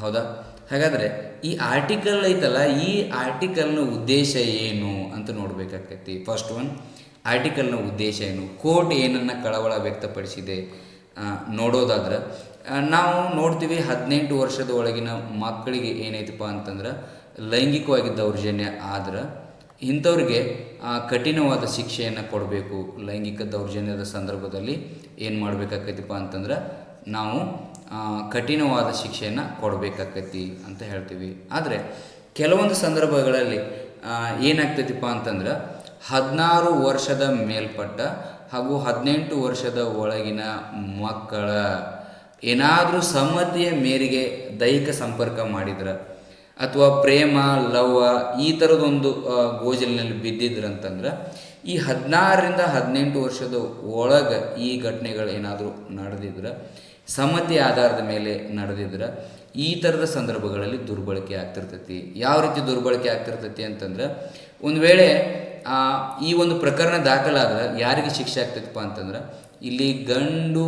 ಹೌದಾ? ಹಾಗಾದರೆ ಈ ಆರ್ಟಿಕಲ್ ಐತಲ್ಲ, ಈ ಆರ್ಟಿಕಲ್ನ ಉದ್ದೇಶ ಏನು ಅಂತ ನೋಡಬೇಕಾಗ್ತೈತಿ. ಫಸ್ಟ್ ಒನ್ ಆರ್ಟಿಕಲ್ನ ಉದ್ದೇಶ ಏನು? ಕೋರ್ಟ್ ಏನನ್ನು ಕಳವಳ ವ್ಯಕ್ತಪಡಿಸಿದೆ? ನೋಡೋದಾದ್ರೆ ನಾವು ನೋಡ್ತೀವಿ ಹದಿನೆಂಟು ವರ್ಷದ ಒಳಗಿನ ಮಕ್ಕಳಿಗೆ ಏನೈತಪ್ಪ ಅಂತಂದ್ರೆ ಲೈಂಗಿಕವಾಗಿ ದೌರ್ಜನ್ಯ ಆದ್ರೆ ಇಂಥವ್ರಿಗೆ ಕಠಿಣವಾದ ಶಿಕ್ಷೆಯನ್ನು ಕೊಡಬೇಕು. ಲೈಂಗಿಕ ದೌರ್ಜನ್ಯದ ಸಂದರ್ಭದಲ್ಲಿ ಏನು ಮಾಡಬೇಕಾಕೈತಿಪ್ಪ ಅಂತಂದ್ರೆ ನಾವು ಕಠಿಣವಾದ ಶಿಕ್ಷೆಯನ್ನು ಕೊಡಬೇಕಾಕೈತಿ ಅಂತ ಹೇಳ್ತೀವಿ. ಆದರೆ ಕೆಲವೊಂದು ಸಂದರ್ಭಗಳಲ್ಲಿ ಏನಾಗ್ತೈತಿಪ್ಪ ಅಂತಂದ್ರೆ ಹದಿನಾರು ವರ್ಷದ ಮೇಲ್ಪಟ್ಟ ಹಾಗೂ ಹದಿನೆಂಟು ವರ್ಷದ ಒಳಗಿನ ಮಕ್ಕಳ ಏನಾದರೂ ಸಮ್ಮತಿಯ ಮೇರೆಗೆ ದೈಹಿಕ ಸಂಪರ್ಕ ಮಾಡಿದ್ರೆ, ಅಥವಾ ಪ್ರೇಮ ಲವ್ ಈ ಥರದೊಂದು ಗೋಜಲಿನಲ್ಲಿ ಬಿದ್ದಿದ್ರಂತಂದ್ರೆ, ಈ ಹದಿನಾರರಿಂದ ಹದಿನೆಂಟು ವರ್ಷದ ಒಳಗೆ ಈ ಘಟನೆಗಳು ಏನಾದರೂ ನಡೆದಿದ್ರೆ, ಸಮ್ಮತಿ ಆಧಾರದ ಮೇಲೆ ನಡೆದಿದ್ರೆ, ಈ ಥರದ ಸಂದರ್ಭಗಳಲ್ಲಿ ದುರ್ಬಳಕೆ ಆಗ್ತಿರ್ತೈತಿ. ಯಾವ ರೀತಿ ದುರ್ಬಳಕೆ ಆಗ್ತಿರ್ತೈತಿ ಅಂತಂದ್ರೆ, ಒಂದು ವೇಳೆ ಈ ಒಂದು ಪ್ರಕರಣ ದಾಖಲಾದ್ರೆ ಯಾರಿಗೆ ಶಿಕ್ಷೆ ಆಗ್ತೈತಪ್ಪ ಅಂತಂದ್ರೆ ಇಲ್ಲಿ ಗಂಡು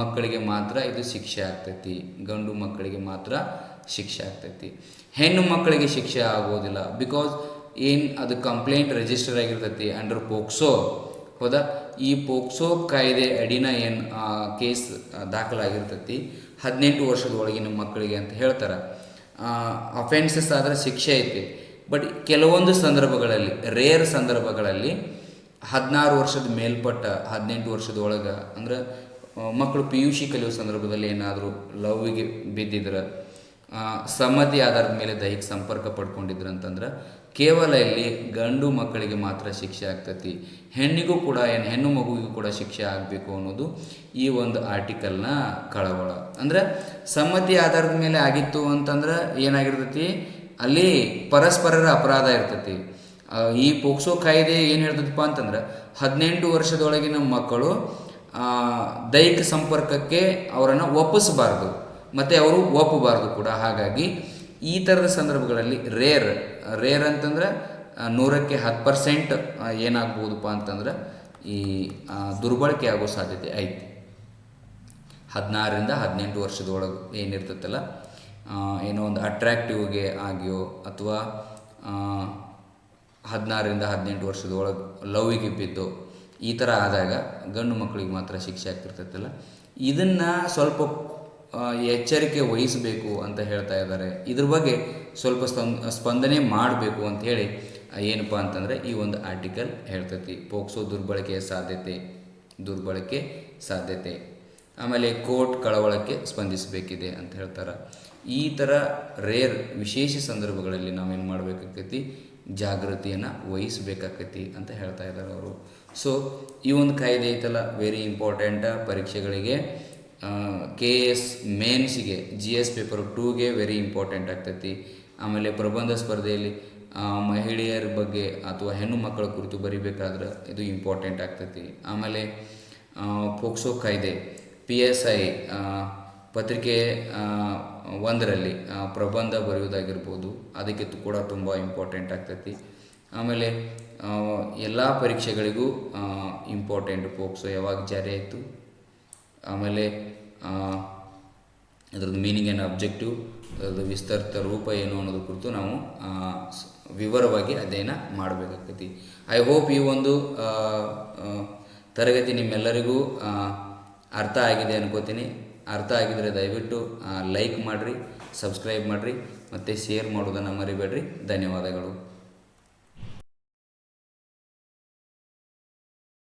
ಮಕ್ಕಳಿಗೆ ಮಾತ್ರ ಇದು ಶಿಕ್ಷೆ ಆಗ್ತೈತಿ. ಗಂಡು ಮಕ್ಕಳಿಗೆ ಮಾತ್ರ ಶಿಕ್ಷೆ ಆಗ್ತೈತಿ. ಹೆಣ್ಣು ಮಕ್ಕಳಿಗೆ ಶಿಕ್ಷೆ ಆಗೋದಿಲ್ಲ. ಬಿಕಾಸ್ ಏನು ಅದು ಕಂಪ್ಲೇಂಟ್ ರಿಜಿಸ್ಟರ್ ಆಗಿರ್ತೈತಿ ಅಂಡರ್ ಪೋಕ್ಸೋ, ಹೌದಾ? ಈ ಪೋಕ್ಸೋ ಕಾಯ್ದೆ ಅಡಿನ ಏನು ಕೇಸ್ ದಾಖಲಾಗಿರ್ತೈತಿ. ಹದಿನೆಂಟು ವರ್ಷದ ಒಳಗಿನ ಮಕ್ಕಳಿಗೆ ಅಂತ ಹೇಳ್ತಾರೆ. ಅಫೆನ್ಸಸ್ ಆದರೆ ಶಿಕ್ಷೆ ಐತಿ. ಬಟ್ ಕೆಲವೊಂದು ಸಂದರ್ಭಗಳಲ್ಲಿ ರೇರ್ ಸಂದರ್ಭಗಳಲ್ಲಿ ಹದಿನಾರು ವರ್ಷದ ಮೇಲ್ಪಟ್ಟ, ಹದಿನೆಂಟು ವರ್ಷದ ಒಳಗೆ ಅಂದ್ರೆ ಮಕ್ಕಳು ಪಿ ಯು ಸಿ ಕಲಿಯೋ ಸಂದರ್ಭದಲ್ಲಿ ಏನಾದರೂ ಲವ್ಗೆ ಬಿದ್ದಿದ್ರೆ ಸಮ್ಮತಿ ಆಧಾರದ ಮೇಲೆ ದೈಹಿಕ ಸಂಪರ್ಕ ಪಡ್ಕೊಂಡಿದ್ರು ಅಂತಂದ್ರೆ, ಕೇವಲ ಇಲ್ಲಿ ಗಂಡು ಮಕ್ಕಳಿಗೆ ಮಾತ್ರ ಶಿಕ್ಷೆ ಆಗ್ತತಿ. ಹೆಣ್ಣಿಗೂ ಕೂಡ ಏನು, ಹೆಣ್ಣು ಮಗುವಿಗೂ ಕೂಡ ಶಿಕ್ಷೆ ಆಗಬೇಕು ಅನ್ನೋದು ಈ ಒಂದು ಆರ್ಟಿಕಲ್ನ ಕಳವಳ. ಅಂದ್ರೆ, ಸಮ್ಮತಿ ಆಧಾರದ ಮೇಲೆ ಆಗಿತ್ತು ಅಂತಂದ್ರೆ ಏನಾಗಿರ್ತೈತಿ? ಅಲ್ಲಿ ಪರಸ್ಪರರ ಅಪರಾಧ ಇರ್ತೈತಿ. ಈ ಪೋಕ್ಸೋ ಕಾಯ್ದೆ ಏನು ಹೇಳ್ತದಪ್ಪ ಅಂತಂದ್ರೆ, ಹದಿನೆಂಟು ವರ್ಷದೊಳಗಿನ ಮಕ್ಕಳು ದೈಹಿಕ ಸಂಪರ್ಕಕ್ಕೆ ಅವರನ್ನು ಒಪ್ಪಿಸಬಾರ್ದು. ಮತ್ತು ಅವರು ಒಪ್ಪಬಾರ್ದು ಕೂಡ. ಹಾಗಾಗಿ, ಈ ಥರದ ಸಂದರ್ಭಗಳಲ್ಲಿ ರೇರ್ ರೇರ್ ಅಂತಂದ್ರೆ ನೂರಕ್ಕೆ ಹತ್ತು ಪರ್ಸೆಂಟ್ ಏನಾಗ್ಬೋದಪ್ಪ ಅಂತಂದ್ರೆ, ಈ ದುರ್ಬಳಕೆ ಆಗೋ ಸಾಧ್ಯತೆ ಐತಿ. ಹದಿನಾರರಿಂದ ಹದಿನೆಂಟು ವರ್ಷದೊಳಗೆ ಏನಿರ್ತೈತಲ್ಲ ಏನೋ ಒಂದು ಅಟ್ರ್ಯಾಕ್ಟಿವ್ಗೆ ಆಗಿಯೋ ಅಥವಾ ಹದಿನಾರರಿಂದ ಹದಿನೆಂಟು ವರ್ಷದೊಳಗೆ ಲವ್ಗೆ ಬಿದ್ದು ಈ ಥರ ಆದಾಗ ಗಂಡು ಮಕ್ಕಳಿಗೆ ಮಾತ್ರ ಶಿಕ್ಷೆ ಆಗ್ತಿರ್ತೈತಲ್ಲ. ಇದನ್ನು ಸ್ವಲ್ಪ ಎಚ್ಚರಿಕೆ ವಹಿಸಬೇಕು ಅಂತ ಹೇಳ್ತಾ ಇದ್ದಾರೆ. ಇದ್ರ ಬಗ್ಗೆ ಸ್ವಲ್ಪ ಸ್ಪಂ- ಸ್ಪಂದನೆ ಮಾಡಬೇಕು ಅಂತ ಹೇಳಿ ಏನಪ್ಪ ಅಂತಂದರೆ ಈ ಒಂದು ಆರ್ಟಿಕಲ್ ಹೇಳ್ತೈತಿ. ಪೋಕ್ಸೋ ದುರ್ಬಳಕೆಯ ಸಾಧ್ಯತೆ, ದುರ್ಬಳಕೆ ಸಾಧ್ಯತೆ. ಆಮೇಲೆ ಕೋರ್ಟ್ ಕಳವಳಕ್ಕೆ ಸ್ಪಂದಿಸಬೇಕಿದೆ ಅಂತ ಹೇಳ್ತಾರೆ. ಈ ಥರ ರೇರ್ ವಿಶೇಷ ಸಂದರ್ಭಗಳಲ್ಲಿ ನಾವೇನು ಮಾಡಬೇಕಾಕೈತಿ ಜಾಗೃತಿಯನ್ನು ವಹಿಸಬೇಕಾಕೈತಿ ಅಂತ ಹೇಳ್ತಾ ಇದ್ದಾರೆ ಅವರು. ಸೊ ಈ ಒಂದು ಕಾಯ್ದೆ ಐತಲ್ಲ ವೆರಿ ಇಂಪಾರ್ಟೆಂಟ್ ಪರೀಕ್ಷೆಗಳಿಗೆ ಕೆ ಎಸ್ ಮೇನ್ಸಿಗೆ ಜಿ ಎಸ್ ಪೇಪರ್ ಟೂಗೆ ವೆರಿ ಇಂಪಾರ್ಟೆಂಟ್ ಆಗ್ತೈತಿ. ಆಮೇಲೆ ಪ್ರಬಂಧ ಸ್ಪರ್ಧೆಯಲ್ಲಿ ಮಹಿಳೆಯರ ಬಗ್ಗೆ ಅಥವಾ ಹೆಣ್ಣು ಮಕ್ಕಳ ಕುರಿತು ಬರಿಬೇಕಾದ್ರೆ ಇದು ಇಂಪಾರ್ಟೆಂಟ್ ಆಗ್ತೈತಿ. ಆಮೇಲೆ ಪೋಕ್ಸೋ ಕಾಯ್ದೆ ಪಿ ಎಸ್ ಐ ಪತ್ರಿಕೆ ಒಂದರಲ್ಲಿ ಪ್ರಬಂಧ ಬರೆಯೋದಾಗಿರ್ಬೋದು ಅದಕ್ಕೆ ಕೂಡ ತುಂಬ ಇಂಪಾರ್ಟೆಂಟ್ ಆಗ್ತೈತಿ. ಆಮೇಲೆ ಎಲ್ಲ ಪರೀಕ್ಷೆಗಳಿಗೂ ಇಂಪಾರ್ಟೆಂಟ್ ಪೋಕ್ಸೋ ಯಾವಾಗ ಜಾರಿ ಆಯಿತು? ಆಮೇಲೆ ಅದ್ರದ್ದು ಮೀನಿಂಗ್ ಆ್ಯಂಡ್ ಅಬ್ಜೆಕ್ಟಿವ್ ಅದರದ್ದು ವಿಸ್ತರಿತ ರೂಪ ಏನು ಅನ್ನೋದು ಕುರಿತು ನಾವು ವಿವರವಾಗಿ ಅಧ್ಯಯನ ಮಾಡಬೇಕಾಗ್ತೈತಿ. ಐ ಹೋಪ್ ಈ ಒಂದು ತರಗತಿ ನಿಮ್ಮೆಲ್ಲರಿಗೂ ಅರ್ಥ ಆಗಿದೆ ಅನ್ಕೋತೀನಿ. ಅರ್ಥ ಆಗಿದರೆ ದಯವಿಟ್ಟು ಲೈಕ್ ಮಾಡಿರಿ ಸಬ್ಸ್ಕ್ರೈಬ್ ಮಾಡಿರಿ ಮತ್ತು ಶೇರ್ ಮಾಡೋದನ್ನು ಮರಿಬೇಡ್ರಿ. ಧನ್ಯವಾದಗಳು.